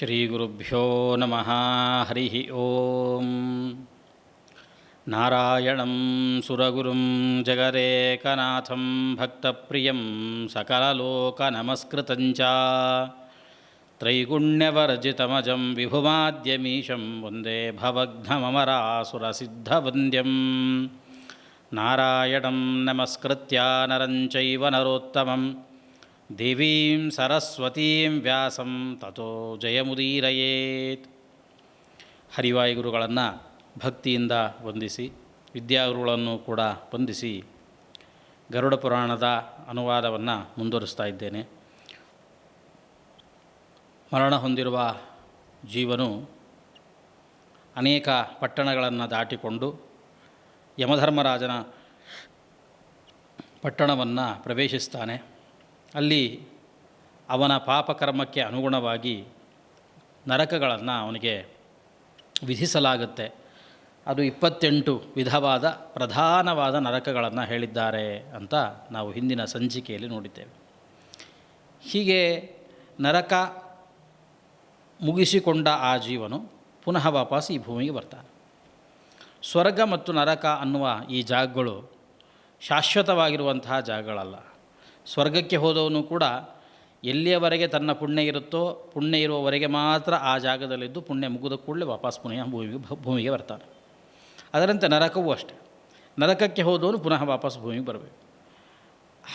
श्रीगुरुभ्यो नमः। हरिः ॐ नारायणं सुरगुरुं जगरेकनाथं भक्तप्रियं सकललोकनमस्कृतं च। त्रैगुण्यवर्जितमजं विभुमाद्यमीशं वन्दे भवघ्नमरासुरसिद्धवन्द्यं नारायणं नमस्कृत्या नरं चैव नरोत्तमम्। ದೇವೀಂ ಸರಸ್ವತೀಂ ವ್ಯಾಸಂ ತಥೋ ಜಯಮುದೀರಯೇತ್. ಹರಿವಾಯುಗುರುಗಳನ್ನು ಭಕ್ತಿಯಿಂದ ವಂದಿಸಿ, ವಿದ್ಯಾಗುರುಗಳನ್ನು ಕೂಡ ವಂದಿಸಿ ಗರುಡ ಪುರಾಣದ ಅನುವಾದವನ್ನು ಮುಂದುವರಿಸ್ತಾ ಇದ್ದೇನೆ. ಮರಣ ಹೊಂದಿರುವ ಜೀವನು ಅನೇಕ ಪಟ್ಟಣಗಳನ್ನು ದಾಟಿಕೊಂಡು ಯಮಧರ್ಮರಾಜನ ಪಟ್ಟಣವನ್ನು ಪ್ರವೇಶಿಸ್ತಾನೆ. ಅಲ್ಲಿ ಅವನ ಪಾಪಕರ್ಮಕ್ಕೆ ಅನುಗುಣವಾಗಿ ನರಕಗಳನ್ನು ಅವನಿಗೆ ವಿಧಿಸಲಾಗುತ್ತೆ. ಅದು ಇಪ್ಪತ್ತೆಂಟು ವಿಧವಾದ ಪ್ರಧಾನವಾದ ನರಕಗಳನ್ನು ಹೇಳಿದ್ದಾರೆ ಅಂತ ನಾವು ಹಿಂದಿನ ಸಂಚಿಕೆಯಲ್ಲಿ ನೋಡಿದ್ದೇವೆ. ಹೀಗೆ ನರಕ ಮುಗಿಸಿಕೊಂಡ ಆ ಜೀವನು ಪುನಃ ವಾಪಸ್ ಈ ಭೂಮಿಗೆ ಬರ್ತಾನೆ. ಸ್ವರ್ಗ ಮತ್ತು ನರಕ ಅನ್ನುವ ಈ ಜಾಗಗಳು ಶಾಶ್ವತವಾಗಿರುವಂತಹ ಜಾಗಗಳಲ್ಲ. ಸ್ವರ್ಗಕ್ಕೆ ಹೋದವನು ಕೂಡ ಎಲ್ಲಿಯವರೆಗೆ ತನ್ನ ಪುಣ್ಯ ಇರುತ್ತೋ, ಪುಣ್ಯ ಇರುವವರೆಗೆ ಮಾತ್ರ ಆ ಜಾಗದಲ್ಲಿದ್ದು ಪುಣ್ಯ ಮುಗಿದ ಕೂಡಲೇ ವಾಪಸ್ ಪುನಃ ಭೂಮಿಗೆ ಭೂಮಿಗೆ ಬರ್ತಾನೆ. ಅದರಂತೆ ನರಕವೂ ಅಷ್ಟೆ. ನರಕಕ್ಕೆ ಹೋದವನು ಪುನಃ ವಾಪಸ್ ಭೂಮಿಗೆ ಬರಬೇಕು.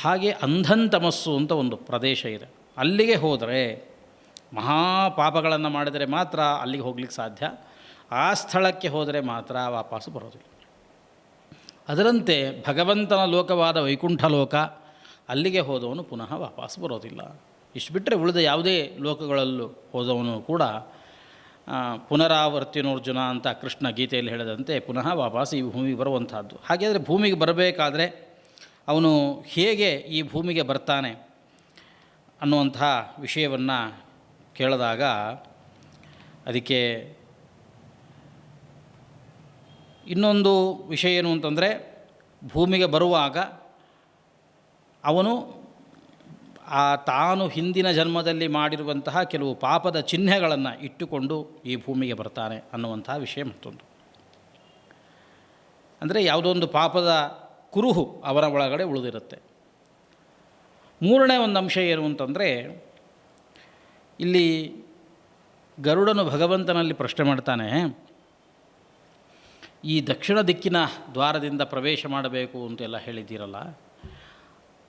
ಹಾಗೆ ಅಂಧಂತಮಸ್ಸು ಅಂತ ಒಂದು ಪ್ರದೇಶ ಇದೆ. ಅಲ್ಲಿಗೆ ಹೋದರೆ ಮಹಾಪಾಪಗಳನ್ನು ಮಾಡಿದರೆ ಮಾತ್ರ ಅಲ್ಲಿಗೆ ಹೋಗ್ಲಿಕ್ಕೆ ಸಾಧ್ಯ. ಆ ಸ್ಥಳಕ್ಕೆ ಹೋದರೆ ಮಾತ್ರ ವಾಪಸ್ಸು ಬರೋದಿಲ್ಲ. ಅದರಂತೆ ಭಗವಂತನ ಲೋಕವಾದ ವೈಕುಂಠ ಲೋಕ ಅಲ್ಲಿಗೆ ಹೋದವನು ಪುನಃ ವಾಪಸ್ ಬರೋದಿಲ್ಲ. ಇಷ್ಟು ಬಿಟ್ಟರೆ ಉಳಿದ ಯಾವುದೇ ಲೋಕಗಳಲ್ಲೂ ಹೋದವನು ಕೂಡ ಪುನರಾವರ್ತಿನೋರ್ಜುನ ಅಂತ ಕೃಷ್ಣ ಗೀತೆಯಲ್ಲಿ ಹೇಳಿದಂತೆ ಪುನಃ ವಾಪಸ್ ಈ ಭೂಮಿಗೆ ಬರುವಂಥದ್ದು. ಹಾಗಾದರೆ ಭೂಮಿಗೆ ಬರಬೇಕಾದ್ರೆ ಅವನು ಹೇಗೆ ಈ ಭೂಮಿಗೆ ಬರ್ತಾನೆ ಅನ್ನುವಂತಹ ವಿಷಯವನ್ನು ಕೇಳಿದಾಗ ಅದಕ್ಕೆ ಇನ್ನೊಂದು ವಿಷಯ ಏನು ಅಂತಂದರೆ ಭೂಮಿಗೆ ಬರುವಾಗ ಅವನು ಆ ತಾನು ಹಿಂದಿನ ಜನ್ಮದಲ್ಲಿ ಮಾಡಿರುವಂತಹ ಕೆಲವು ಪಾಪದ ಚಿಹ್ನೆಗಳನ್ನು ಇಟ್ಟುಕೊಂಡು ಈ ಭೂಮಿಗೆ ಬರ್ತಾನೆ ಅನ್ನುವಂತಹ ವಿಷಯ ಮತ್ತೊಂದು. ಅಂದರೆ ಯಾವುದೊಂದು ಪಾಪದ ಕುರುಹು ಅವರ ಒಳಗಡೆ ಉಳಿದಿರುತ್ತೆ. ಮೂರನೇ ಒಂದು ಅಂಶ ಏನು ಅಂತಂದರೆ, ಇಲ್ಲಿ ಗರುಡನು ಭಗವಂತನಲ್ಲಿ ಪ್ರಶ್ನೆ ಮಾಡ್ತಾನೆ, ಈ ದಕ್ಷಿಣ ದಿಕ್ಕಿನ ದ್ವಾರದಿಂದ ಪ್ರವೇಶ ಮಾಡಬೇಕು ಅಂತೆಲ್ಲ ಹೇಳಿದ್ದೀರಲ್ಲ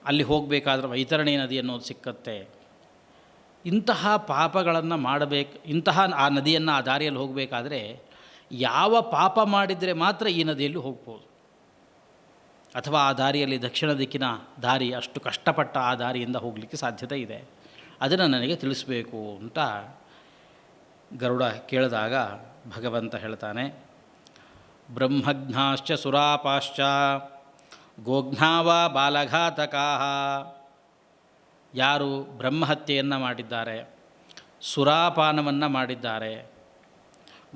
ಅಲ್ಲಿ ಹೋಗಬೇಕಾದ್ರೆ ವೈತರಣಿ ನದಿ ಅನ್ನೋದು ಸಿಕ್ಕತ್ತೆ. ಇಂತಹ ಪಾಪಗಳನ್ನು ಮಾಡಬೇಕು, ಇಂತಹ ಆ ನದಿಯನ್ನು ಆ ದಾರಿಯಲ್ಲಿ ಹೋಗಬೇಕಾದ್ರೆ ಯಾವ ಪಾಪ ಮಾಡಿದರೆ ಮಾತ್ರ ಈ ನದಿಯಲ್ಲಿ ಹೋಗ್ಬೋದು. ಅಥವಾ ಆ ದಾರಿಯಲ್ಲಿ ದಕ್ಷಿಣ ದಿಕ್ಕಿನ ದಾರಿ ಅಷ್ಟು ಕಷ್ಟಪಟ್ಟ ಆ ದಾರಿಯಿಂದ ಹೋಗಲಿಕ್ಕೆ ಸಾಧ್ಯತೆ ಇದೆ. ಅದನ್ನು ನನಗೆ ತಿಳಿಸ್ಬೇಕು ಅಂತ ಗರುಡ ಕೇಳಿದಾಗ ಭಗವಂತ ಹೇಳ್ತಾನೆ, ಬ್ರಹ್ಮಜ್ಞಾಶ್ಚ ಸುರಾಪಾಶ್ಚ. ಗೋಘ್ನಾವ ಬಾಲಘಾತಕಾ ಯಾರು ಬ್ರಹ್ಮಹತ್ಯೆಯನ್ನು ಮಾಡಿದ್ದಾರೆ, ಸುರಾಪಾನವನ್ನು ಮಾಡಿದ್ದಾರೆ,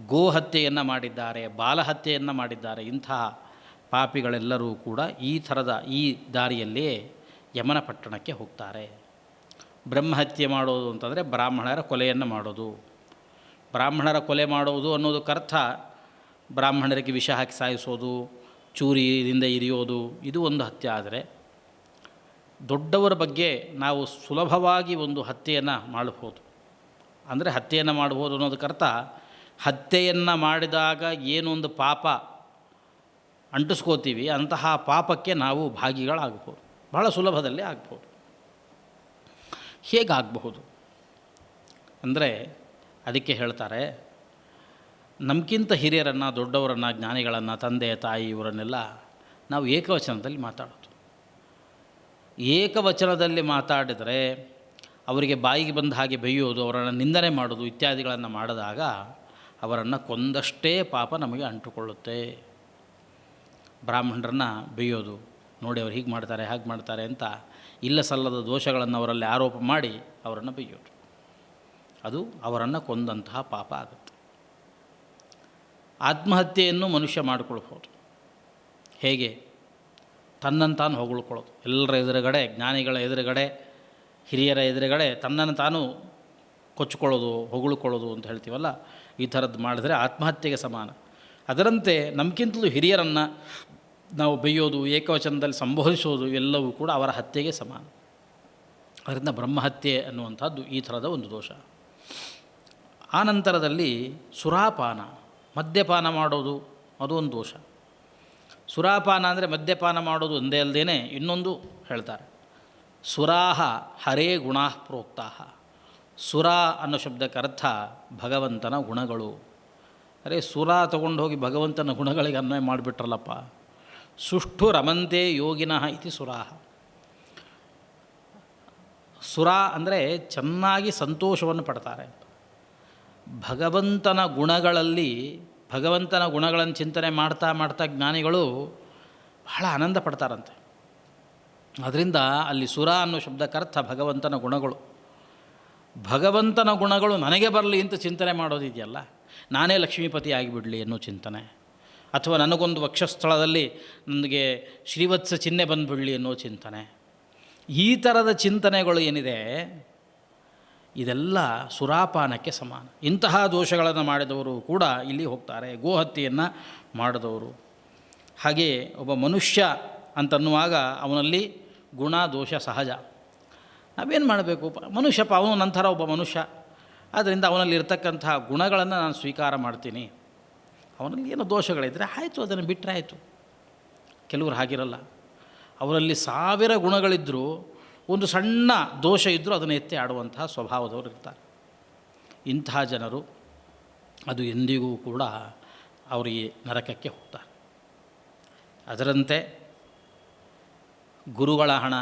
ಗೋಹತ್ಯೆಯನ್ನು ಮಾಡಿದ್ದಾರೆ, ಬಾಲಹತ್ಯೆಯನ್ನು ಮಾಡಿದ್ದಾರೆ, ಇಂತಹ ಪಾಪಿಗಳೆಲ್ಲರೂ ಕೂಡ ಈ ಥರದ ಈ ದಾರಿಯಲ್ಲಿಯೇ ಯಮನ ಪಟ್ಟಣಕ್ಕೆ ಹೋಗ್ತಾರೆ. ಬ್ರಹ್ಮಹತ್ಯೆ ಮಾಡೋದು ಅಂತಂದರೆ ಬ್ರಾಹ್ಮಣರ ಕೊಲೆಯನ್ನು ಮಾಡೋದು. ಬ್ರಾಹ್ಮಣರ ಕೊಲೆ ಮಾಡೋದು ಅನ್ನೋದಕ್ಕರ್ಥ ಬ್ರಾಹ್ಮಣರಿಗೆ ವಿಷ ಹಾಕಿ ಸಾಯಿಸೋದು ಚೂರಿಯಿಂದ ಇರಿಯೋದು, ಇದು ಒಂದು ಹತ್ಯೆ. ಆದರೆ ದೊಡ್ಡವರ ಬಗ್ಗೆ ನಾವು ಸುಲಭವಾಗಿ ಒಂದು ಹತ್ಯೆಯನ್ನು ಮಾಡಬಹುದು. ಅಂದರೆ ಹತ್ಯೆಯನ್ನು ಮಾಡ್ಬೋದು ಅನ್ನೋದಕ್ಕರ್ಥ ಹತ್ಯೆಯನ್ನು ಮಾಡಿದಾಗ ಏನೊಂದು ಪಾಪ ಅಂಟಿಸ್ಕೋತೀವಿ, ಅಂತಹ ಪಾಪಕ್ಕೆ ನಾವು ಭಾಗಿಗಳಾಗಬಹುದು. ಬಹಳ ಸುಲಭದಲ್ಲಿ ಆಗ್ಬೋದು ಹೇಗಾಗಬಹುದು? ಅಂದರೆ ಅದಕ್ಕೆ ಹೇಳ್ತಾರೆ ನಮಗಿಂತ ಹಿರಿಯರನ್ನು, ದೊಡ್ಡವರನ್ನು, ಜ್ಞಾನಿಗಳನ್ನು, ತಂದೆ, ತಾಯಿ ಇವರನ್ನೆಲ್ಲ ನಾವು ಏಕವಚನದಲ್ಲಿ ಮಾತಾಡೋದು. ಏಕವಚನದಲ್ಲಿ ಮಾತಾಡಿದರೆ ಅವರಿಗೆ ಬಾಯಿಗೆ ಬಂದ ಹಾಗೆ ಬೈಯೋದು, ಅವರನ್ನು ನಿಂದನೆ ಮಾಡೋದು ಇತ್ಯಾದಿಗಳನ್ನು ಮಾಡಿದಾಗ ಅವರನ್ನು ಕೊಂದಷ್ಟೇ ಪಾಪ ನಮಗೆ ಅಂಟುಕೊಳ್ಳುತ್ತೆ. ಬ್ರಾಹ್ಮಣರನ್ನು ಬೈಯೋದು, ನೋಡಿ ಅವ್ರು ಹೀಗೆ ಮಾಡ್ತಾರೆ, ಹಾಗೆ ಮಾಡ್ತಾರೆ ಅಂತ ಇಲ್ಲ ಸಲ್ಲದ ದೋಷಗಳನ್ನು ಅವರಲ್ಲಿ ಆರೋಪ ಮಾಡಿ ಅವರನ್ನು ಬೈಯೋದು. ಅದು ಅವರನ್ನು ಕೊಂದಂತಹ ಪಾಪ ಆಗುತ್ತೆ. ಆತ್ಮಹತ್ಯೆಯನ್ನು ಮನುಷ್ಯ ಮಾಡಿಕೊಳ್ಬೋದು. ಹೇಗೆ? ತನ್ನನ್ನು ತಾನು ಹೊಗಳ್ಕೊಳ್ಳೋದು. ಎಲ್ಲರ ಎದುರುಗಡೆ, ಜ್ಞಾನಿಗಳ ಎದುರುಗಡೆ, ಹಿರಿಯರ ಎದುರುಗಡೆ ತನ್ನನ್ನು ತಾನು ಕೊಚ್ಕೊಳ್ಳೋದು ಹೊಗಳ್ಕೊಳ್ಳೋದು ಅಂತ ಹೇಳ್ತೀವಲ್ಲ? ಈ ಥರದ್ದು ಮಾಡಿದರೆ ಆತ್ಮಹತ್ಯೆಗೆ ಸಮಾನ. ಅದರಂತೆ ನಮಗಿಂತಲೂ ಹಿರಿಯರನ್ನು ನಾವು ಬೈಯೋದು, ಏಕವಚನದಲ್ಲಿ ಸಂಬೋಧಿಸೋದು ಎಲ್ಲವೂ ಕೂಡ ಅವರ ಹತ್ಯೆಗೆ ಸಮಾನ. ಅದರಿಂದ ಬ್ರಹ್ಮಹತ್ಯೆ ಅನ್ನುವಂಥದ್ದು ಈ ಥರದ ಒಂದು ದೋಷ. ಆ ನಂತರದಲ್ಲಿ ಸುರಾಪಾನ. ಮದ್ಯಪಾನ ಮಾಡೋದು, ಅದು ಒಂದು ದೋಷ. ಸುರಾಪಾನ ಅಂದರೆ ಮದ್ಯಪಾನ ಮಾಡೋದು ಒಂದೇ ಅಲ್ಲದೇ ಇನ್ನೊಂದು ಹೇಳ್ತಾರೆ. ಸುರಾಹ ಹರೇ ಗುಣಾ ಪ್ರೋಕ್ತಾ ಸುರ ಅನ್ನೋ ಶಬ್ದಕ್ಕೆ ಅರ್ಥ ಭಗವಂತನ ಗುಣಗಳು. ಅರೆ ಸುರ ತಗೊಂಡು ಹೋಗಿ ಭಗವಂತನ ಗುಣಗಳಿಗೆ ಅನ್ವಯ ಮಾಡಿಬಿಟ್ರಲ್ಲಪ್ಪ. ಸುಷ್ಠು ರಮಂತೆ ಯೋಗಿನಃ ಇತಿ ಸುರಾಹ. ಸುರ ಅಂದರೆ ಚೆನ್ನಾಗಿ ಸಂತೋಷವನ್ನು ಪಡ್ತಾರೆ. ಭಗವಂತನ ಗುಣಗಳಲ್ಲಿ, ಭಗವಂತನ ಗುಣಗಳನ್ನು ಚಿಂತನೆ ಮಾಡ್ತಾ ಮಾಡ್ತಾ ಜ್ಞಾನಿಗಳು ಬಹಳ ಆನಂದ ಪಡ್ತಾರಂತೆ. ಅದರಿಂದ ಅಲ್ಲಿ ಸುರ ಅನ್ನೋ ಶಬ್ದಕ್ಕರ್ಥ ಭಗವಂತನ ಗುಣಗಳು. ಭಗವಂತನ ಗುಣಗಳು ನನಗೆ ಬರಲಿ ಅಂತ ಚಿಂತನೆ ಮಾಡೋದಿದೆಯಲ್ಲ, ನಾನೇ ಲಕ್ಷ್ಮೀಪತಿ ಆಗಿಬಿಡಲಿ ಅನ್ನೋ ಚಿಂತನೆ. ಅಥವಾ ನನಗೊಂದು ವಕ್ಷಸ್ಥಳದಲ್ಲಿ ನನಗೆ ಶ್ರೀವತ್ಸ ಚಿಹ್ನೆ ಬಂದುಬಿಡಲಿ ಅನ್ನೋ ಚಿಂತನೆ. ಈ ಥರದ ಚಿಂತನೆಗಳು ಏನಿದೆ ಇದೆಲ್ಲ ಸುರಾಪಾನಕ್ಕೆ ಸಮಾನ. ಇಂತಹ ದೋಷಗಳನ್ನು ಮಾಡಿದವರು ಕೂಡ ಇಲ್ಲಿ ಹೋಗ್ತಾರೆ, ಗೋಹತ್ಯೆಯನ್ನು ಮಾಡಿದವರು. ಹಾಗೆ ಒಬ್ಬ ಮನುಷ್ಯ ಅಂತನ್ನುವಾಗ ಅವನಲ್ಲಿ ಗುಣ, ದೋಷ, ಸಹಜ. ನಾವೇನು ಮಾಡಬೇಕು? ಪ ಮನುಷ್ಯಪ್ಪ, ಅವನು ನಂತರ ಒಬ್ಬ ಮನುಷ್ಯ. ಆದ್ದರಿಂದ ಅವನಲ್ಲಿ ಇರ್ತಕ್ಕಂತಹ ಗುಣಗಳನ್ನು ನಾನು ಸ್ವೀಕಾರ ಮಾಡ್ತೀನಿ. ಅವನಲ್ಲಿ ಏನೋ ದೋಷಗಳಿದ್ದರೆ ಆಯಿತು, ಅದನ್ನು ಬಿಟ್ಟರೆ ಆಯಿತು. ಕೆಲವರು ಹಾಗಿರಲ್ಲ. ಅವರಲ್ಲಿ ಸಾವಿರ ಗುಣಗಳಿದ್ದರೂ ಒಂದು ಸಣ್ಣ ದೋಷ ಇದ್ದರೂ ಅದನ್ನು ಎತ್ತಿ ಆಡುವಂತಹ ಸ್ವಭಾವದವರು ಇರ್ತಾರೆ. ಇಂತಹ ಜನರು ಅದು ಎಂದಿಗೂ ಕೂಡ ಅವರಿಗೆ ನರಕಕ್ಕೆ ಹೋಗ್ತಾರೆ. ಅದರಂತೆ ಗುರುಗಳ ಹಣ,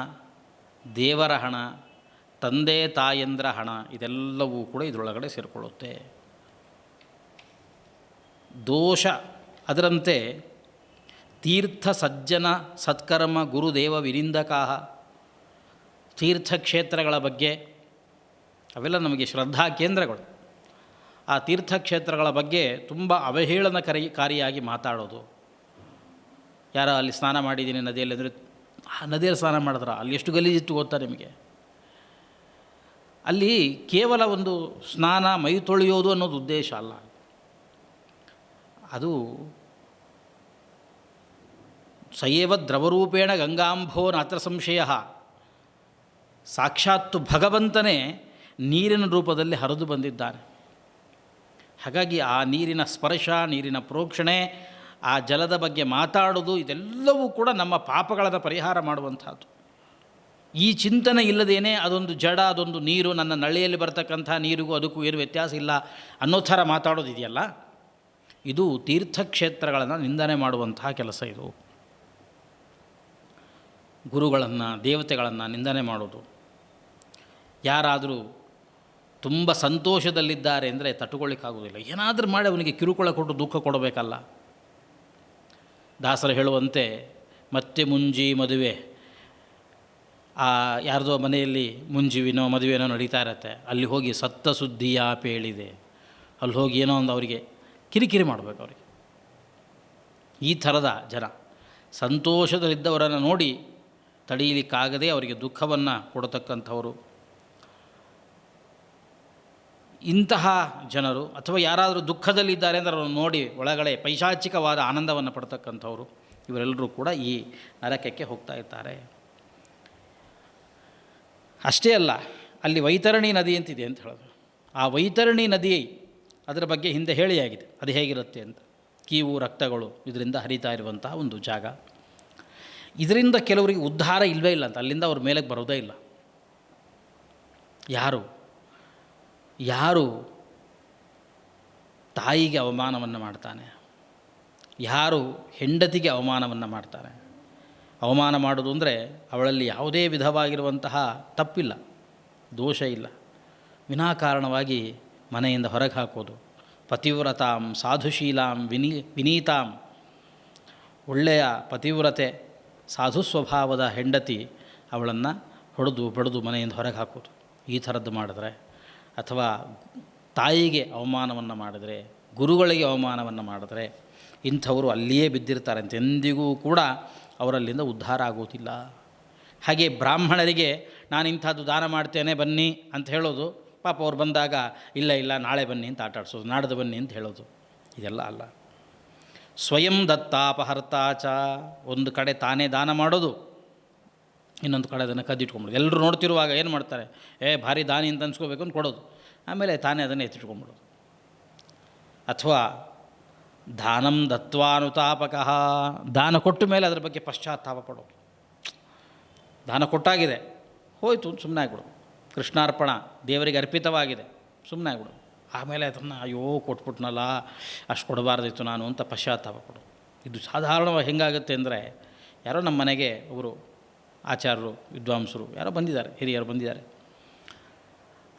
ದೇವರ ಹಣ, ತಂದೆ ತಾಯಂದ್ರ ಹಣ ಇದೆಲ್ಲವೂ ಕೂಡ ಇದರೊಳಗಡೆ ಸೇರಿಕೊಳ್ಳುತ್ತೆ. ದೋಷ ಅದರಂತೆ ತೀರ್ಥ ಸಜ್ಜನ ಸತ್ಕರ್ಮ ಗುರುದೇವ ವಿರಿಂದಕಾಹ ತೀರ್ಥಕ್ಷೇತ್ರಗಳ ಬಗ್ಗೆ ಅವೆಲ್ಲ ನಮಗೆ ಶ್ರದ್ಧಾ ಕೇಂದ್ರಗಳು. ಆ ತೀರ್ಥಕ್ಷೇತ್ರಗಳ ಬಗ್ಗೆ ತುಂಬ ಅವಹೇಳನಕಾರಿ ಕಾರಿಯಾಗಿ ಮಾತಾಡೋದು. ಯಾರೋ ಅಲ್ಲಿ ಸ್ನಾನ ಮಾಡಿದ್ದೀನಿ ನದಿಯಲ್ಲಿ ಅಂದರೆ, ಆ ನದಿಯಲ್ಲಿ ಸ್ನಾನ ಮಾಡಿದ್ರ? ಅಲ್ಲಿ ಎಷ್ಟು ಗಲೀಜಿತ್ತು ಗೊತ್ತಾ ನಿಮಗೆ? ಅಲ್ಲಿ ಕೇವಲ ಒಂದು ಸ್ನಾನ ಮೈ ತೊಳೆಯೋದು ಅನ್ನೋದು ಉದ್ದೇಶ ಅಲ್ಲ. ಅದು ಸಯೇವ ದ್ರವರೂಪೇಣ ಗಂಗಾಂಭೋ ನಾತ್ರ ಸಂಶಯ. ಸಾಕ್ಷಾತ್ತು ಭಗವಂತನೇ ನೀರಿನ ರೂಪದಲ್ಲಿ ಹರಿದು ಬಂದಿದ್ದಾನೆ ಹಾಗಾಗಿ ಆ ನೀರಿನ ಸ್ಪರ್ಶ, ನೀರಿನ ಪ್ರೋಕ್ಷಣೆ, ಆ ಜಲದ ಬಗ್ಗೆ ಮಾತಾಡೋದು ಇದೆಲ್ಲವೂ ಕೂಡ ನಮ್ಮ ಪಾಪಗಳನ್ನು ಪರಿಹಾರ ಮಾಡುವಂಥದ್ದು. ಈ ಚಿಂತನೆ ಇಲ್ಲದೇನೆ ಅದೊಂದು ಜಡ, ಅದೊಂದು ನೀರು, ನನ್ನ ನಳ್ಳಿಯಲ್ಲಿ ಬರ್ತಕ್ಕಂಥ ನೀರಿಗೂ ಅದಕ್ಕೂ ಏನು ವ್ಯತ್ಯಾಸ ಇಲ್ಲ ಅನ್ನೋ ಥರ ಮಾತಾಡೋದಿದೆಯಲ್ಲ? ಇದು ತೀರ್ಥಕ್ಷೇತ್ರಗಳನ್ನು ನಿಂದನೆ ಮಾಡುವಂತಹ ಕೆಲಸ ಇದು. ಗುರುಗಳನ್ನು, ದೇವತೆಗಳನ್ನು ನಿಂದನೆ ಮಾಡೋದು. ಯಾರಾದರೂ ತುಂಬ ಸಂತೋಷದಲ್ಲಿದ್ದಾರೆ ಅಂದರೆ ತಟ್ಟುಕೊಳ್ಳಿಕ್ಕಾಗೋದಿಲ್ಲ ಏನಾದರೂ ಮಾಡಿ ಅವನಿಗೆ ಕಿರುಕುಳ ಕೊಟ್ಟು ದುಃಖ ಕೊಡಬೇಕಲ್ಲ. ದಾಸರು ಹೇಳುವಂತೆ, ಮತ್ತೆ ಮುಂಜಿ ಮದುವೆ. ಆ ಯಾರ್ದೋ ಮನೆಯಲ್ಲಿ ಮುಂಜಿವಿನೋ ಮದುವೆನೋ ನಡೀತಾ ಇರತ್ತೆ. ಅಲ್ಲಿ ಹೋಗಿ ಸತ್ತ ಸುದ್ದಿಯ ಪೇಳಿದೆ ಅಲ್ಲಿ ಹೋಗಿ ಏನೋ ಒಂದು ಅವರಿಗೆ ಕಿರಿಕಿರಿ ಮಾಡಬೇಕು ಅವರಿಗೆ. ಈ ಥರದ ಜನ. ಸಂತೋಷದಲ್ಲಿದ್ದವರನ್ನು ನೋಡಿ ತಡೆಯಲಿಕ್ಕಾಗದೆ ಅವರಿಗೆ ದುಃಖವನ್ನು ಕೊಡತಕ್ಕಂಥವರು. ಇಂತಹ ಜನರು ಅಥವಾ ಯಾರಾದರೂ ದುಃಖದಲ್ಲಿದ್ದಾರೆ ಅಂದರೆ ಅವರನ್ನು ನೋಡಿ ಒಳಗಡೆ ಪೈಶಾಚಿಕವಾದ ಆನಂದವನ್ನು ಪಡ್ತಕ್ಕಂಥವರು. ಇವರೆಲ್ಲರೂ ಕೂಡ ಈ ನರಕಕ್ಕೆ ಹೋಗ್ತಾ ಇರ್ತಾರೆ. ಅಷ್ಟೇ ಅಲ್ಲ, ಅಲ್ಲಿ ವೈತರಣಿ ನದಿ ಅಂತಿದೆ ಅಂತ ಹೇಳೋದು. ಆ ವೈತರಣಿ ನದಿ ಅದರ ಬಗ್ಗೆ ಹಿಂದೆ ಹೇಳಿಯಾಗಿದೆ. ಅದು ಹೇಗಿರುತ್ತೆ ಅಂತ. ಕೀವು ರಕ್ತಗಳು ಇದರಿಂದ ಹರಿತಾ ಇರುವಂತಹ ಒಂದು ಜಾಗ. ಇದರಿಂದ ಕೆಲವರಿಗೆ ಉದ್ಧಾರ ಇಲ್ಲವೇ ಇಲ್ಲ ಅಂತ, ಅಲ್ಲಿಂದ ಅವ್ರ ಮೇಲೆ ಬರೋದೇ ಇಲ್ಲ. ಯಾರು? ಯಾರು ತಾಯಿಗೆ ಅವಮಾನವನ್ನು ಮಾಡ್ತಾನೆ? ಯಾರು ಹೆಂಡತಿಗೆ ಅವಮಾನವನ್ನು ಮಾಡ್ತಾನೆ? ಅವಮಾನ ಮಾಡೋದು ಅಂದರೆ ಅವಳಲ್ಲಿ ಯಾವುದೇ ವಿಧವಾಗಿರುವಂತಹ ತಪ್ಪಿಲ್ಲ, ದೋಷ ಇಲ್ಲ. ವಿನಾಕಾರಣವಾಗಿ ಮನೆಯಿಂದ ಹೊರಗೆ ಹಾಕೋದು. ಪತಿವ್ರತಾಂ, ಸಾಧುಶೀಲಾಂ, ವಿನಿ, ವಿನೀತಾಂ, ಒಳ್ಳೆಯ ಪತಿವ್ರತೆ. ಸಾಧು ಸ್ವಭಾವದ ಹೆಂಡತಿ ಅವಳನ್ನು ಹೊಡೆದು ಬಡಿದು ಮನೆಯಿಂದ ಹೊರಗೆ ಹಾಕೋದು. ಈ ಥರದ್ದು ಮಾಡಿದ್ರೆ ಅಥವಾ ತಾಯಿಗೆ ಅವಮಾನವನ್ನು ಮಾಡಿದರೆ, ಗುರುಗಳಿಗೆ ಅವಮಾನವನ್ನು ಮಾಡಿದ್ರೆ ಇಂಥವರು ಅಲ್ಲಿಯೇ ಬಿದ್ದಿರ್ತಾರೆ ಅಂತ ಎಂದಿಗೂ ಕೂಡ ಅವರಲ್ಲಿಂದ ಉದ್ಧಾರ ಆಗೋದಿಲ್ಲ. ಹಾಗೆ ಬ್ರಾಹ್ಮಣರಿಗೆ ನಾನು ಇಂಥದ್ದು ದಾನ ಮಾಡ್ತೇನೆ, ಬನ್ನಿ ಅಂತ ಹೇಳೋದು ಪಾಪ ಅವ್ರು ಬಂದಾಗ, ಇಲ್ಲ ಇಲ್ಲ, ನಾಳೆ ಬನ್ನಿ ಅಂತ ಆಟಾಡ್ಸೋದು, ನಾಡ್ದು ಬನ್ನಿ ಅಂತ ಹೇಳೋದು. ಇದೆಲ್ಲ ಅಲ್ಲ. ಸ್ವಯಂ ದತ್ತಾಪಹರ್ತಾಚ ಒಂದು ಕಡೆ ತಾನೇ ದಾನ ಮಾಡೋದು, ಇನ್ನೊಂದು ಕಡೆ ಅದನ್ನು ಕದ್ದಿಟ್ಕೊಂಬಿಡೋದು. ಎಲ್ಲರೂ ನೋಡ್ತಿರುವಾಗ ಏನು ಮಾಡ್ತಾರೆ? ಏ, ಭಾರಿ ದಾನಿ ಅಂತ ಅನ್ಸ್ಕೋಬೇಕು ಅಂತ ಕೊಡೋದು. ಆಮೇಲೆ ತಾನೇ ಅದನ್ನು ಎತ್ತಿಟ್ಕೊಂಬಿಡೋದು. ಅಥವಾ, ದಾನಂ ದತ್ವಾನುತಾಪಕಃ. ದಾನ ಕೊಟ್ಟ ಮೇಲೆ ಅದರ ಬಗ್ಗೆ ಪಶ್ಚಾತ್ತಾಪ ಪಡೋದು. ದಾನ ಕೊಟ್ಟಾಗಿದೆ. ಹೋಯಿತು ಸುಮ್ಮನೆ ಆಗ್ಬಿಡೋದು ಕೃಷ್ಣಾರ್ಪಣ ದೇವರಿಗೆ ಅರ್ಪಿತವಾಗಿದೆ. ಸುಮ್ಮನೆ ಆಗ್ಬಿಡೋದು ಆಮೇಲೆ ಅದನ್ನು, ಅಯ್ಯೋ, ಕೊಟ್ಬಿಟ್ನಲ್ಲ, ಅಷ್ಟು ಕೊಡಬಾರ್ದಿತ್ತು ನಾನು ಅಂತ ಪಶ್ಚಾತ್ತಾಪ ಕೊಡು ಇದು ಸಾಧಾರಣವಾಗಿ ಹೆಂಗಾಗುತ್ತೆ ಅಂದರೆ, ಯಾರೋ ನಮ್ಮ ಮನೆಗೆ ಒಬ್ಬರು ಆಚಾರ್ಯರು, ವಿದ್ವಾಂಸರು, ಯಾರೋ ಬಂದಿದ್ದಾರೆ, ಹಿರಿಯರು ಬಂದಿದ್ದಾರೆ.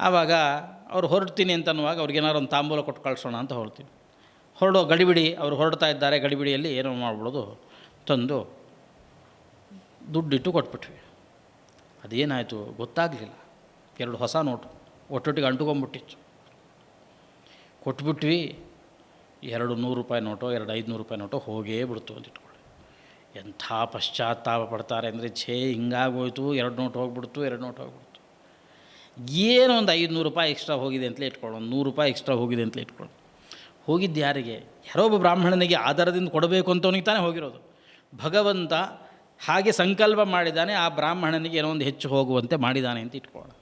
ಆವಾಗ ಅವ್ರು ಹೊರಡ್ತೀನಿ ಅಂತ ಅನ್ನುವಾಗ ಅವ್ರಿಗೇನಾದ್ರು ಒಂದು ತಾಂಬೂಲ ಕೊಟ್ಟು ಕಳಿಸೋಣ ಅಂತ ಹೊರಡ್ತೀವಿ ಹೊರಡೋ ಗಡಿಬಿಡಿ, ಅವರು ಹೊರಡ್ತಾ ಇದ್ದಾರೆ ಗಡಿಬಿಡಿಯಲ್ಲಿ, ಏನೋ ಮಾಡ್ಬಿಡೋದು ತಂದು ದುಡ್ಡಿಟ್ಟು ಕೊಟ್ಬಿಟ್ವಿ. ಅದೇನಾಯಿತು ಗೊತ್ತಾಗಲಿಲ್ಲ. ಎರಡು ಹೊಸ ನೋಟು, ಒಟ್ಟೊಟ್ಟಿಗೆ ಅಂಟುಕೊಂಬಿಟ್ಟಿತ್ತು. ಕೊಟ್ಬಿಟ್ವಿ, ಎರಡು ನೂರು ರೂಪಾಯಿ ನೋಟೋ, ಎರಡು ಐದುನೂರು ರೂಪಾಯಿ ನೋಟೋ ಹೋಗೇ ಬಿಡ್ತು ಅಂತ ಇಟ್ಕೊಳ್ಳಿ. ಎಂಥ ಪಶ್ಚಾತ್ತಾಪ ಪಡ್ತಾರೆ ಅಂದರೆ, ಛೇ, ಹಿಂಗಾಗೋಯ್ತು, ಎರಡು ನೋಟ್ ಹೋಗ್ಬಿಡ್ತು, ಎರಡು ನೋಟ್ ಹೋಗ್ಬಿಡ್ತು. ಏನೋ ಒಂದು ಐದುನೂರು ರೂಪಾಯಿ ಎಕ್ಸ್ಟ್ರಾ ಹೋಗಿದೆ ಅಂತಲೇ ಇಟ್ಕೊಳ್ಳೋ ನೂರು ರೂಪಾಯಿ ಎಕ್ಸ್ಟ್ರಾ ಹೋಗಿದೆ ಅಂತಲೇ ಇಟ್ಕೊಳ್ಳಿ ಹೋಗಿದ್ದು ಯಾರಿಗೆ? ಯಾರೋ ಒಬ್ಬ ಬ್ರಾಹ್ಮಣನಿಗೆ ಆಧಾರದಿಂದ ಕೊಡಬೇಕು ಅಂತವನಿಗೆ ತಾನೇ ಹೋಗಿರೋದು. ಭಗವಂತ ಹಾಗೆ ಸಂಕಲ್ಪ ಮಾಡಿದ್ದಾನೆ, ಆ ಬ್ರಾಹ್ಮಣನಿಗೆ ಏನೋ ಒಂದು ಹೆಚ್ಚು ಹೋಗುವಂತೆ ಮಾಡಿದ್ದಾನೆ ಅಂತ ಇಟ್ಕೊಳ್ಳೋಣ.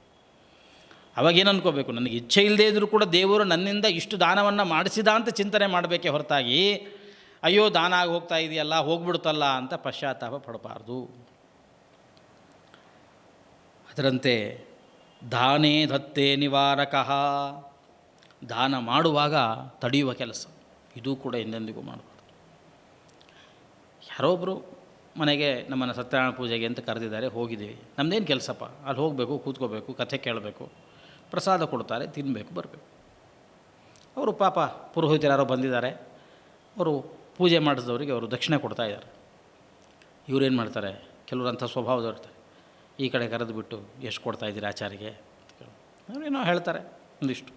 ಅವಾಗೇನು ಅನ್ಕೋಬೇಕು? ನನಗೆ ಇಚ್ಛೆ ಇಲ್ಲದೇ ಇದ್ದರೂ ಕೂಡ ದೇವರು ನನ್ನಿಂದ ಇಷ್ಟು ದಾನವನ್ನು ಮಾಡಿಸಿದ ಅಂತ ಚಿಂತನೆ ಮಾಡಬೇಕೇ ಹೊರತಾಗಿ, ಅಯ್ಯೋ ದಾನ ಆಗಿ ಹೋಗ್ತಾ ಇದೆಯಲ್ಲ, ಹೋಗ್ಬಿಡುತ್ತಲ್ಲ ಅಂತ ಪಶ್ಚಾತ್ತಾಪ ಪಡಬಾರ್ದು. ಅದರಂತೆ, ದಾನೇ ಧತ್ತೆ ನಿವಾರಕಃ. ದಾನ ಮಾಡುವಾಗ ತಡೆಯುವ ಕೆಲಸ. ಇದು ಕೂಡ ಎಂದೆಂದಿಗೂ ಮಾಡಬಾರ್ದು. ಯಾರೋ ಒಬ್ಬರು ಮನೆಗೆ ನಮ್ಮನ್ನು ಸತ್ಯನಾರಾಯಣ ಪೂಜೆಗೆ ಅಂತ ಕರೆದಿದ್ದಾರೆ, ಹೋಗಿದ್ದೀವಿ. ನಮ್ಮದೇನು ಕೆಲಸಪ್ಪ? ಅಲ್ಲಿ ಹೋಗಬೇಕು, ಕೂತ್ಕೋಬೇಕು, ಕಥೆ ಕೇಳಬೇಕು. ಪ್ರಸಾದ ಕೊಡ್ತಾರೆ ತಿನ್ನಬೇಕು ಬರಬೇಕು. ಅವರು ಪಾಪ ಪುರೋಹಿತರಾರೋ ಬಂದಿದ್ದಾರೆ. ಅವರು ಪೂಜೆ ಮಾಡಿಸಿದವರಿಗೆ ಅವರು ದಕ್ಷಿಣೆ ಕೊಡ್ತಾ ಇದ್ದಾರೆ. ಇವರೇನು ಮಾಡ್ತಾರೆ, ಕೆಲವರು ಅಂಥ ಸ್ವಭಾವದವ್ರು ಈ ಕಡೆ ಕರೆದು ಬಿಟ್ಟು ಎಷ್ಟು ಕೊಡ್ತಾ ಇದ್ದೀರಿ ಆಚಾರಿಗೆ ಅವರೇನೋ ಹೇಳ್ತಾರೆ, ಒಂದಿಷ್ಟು.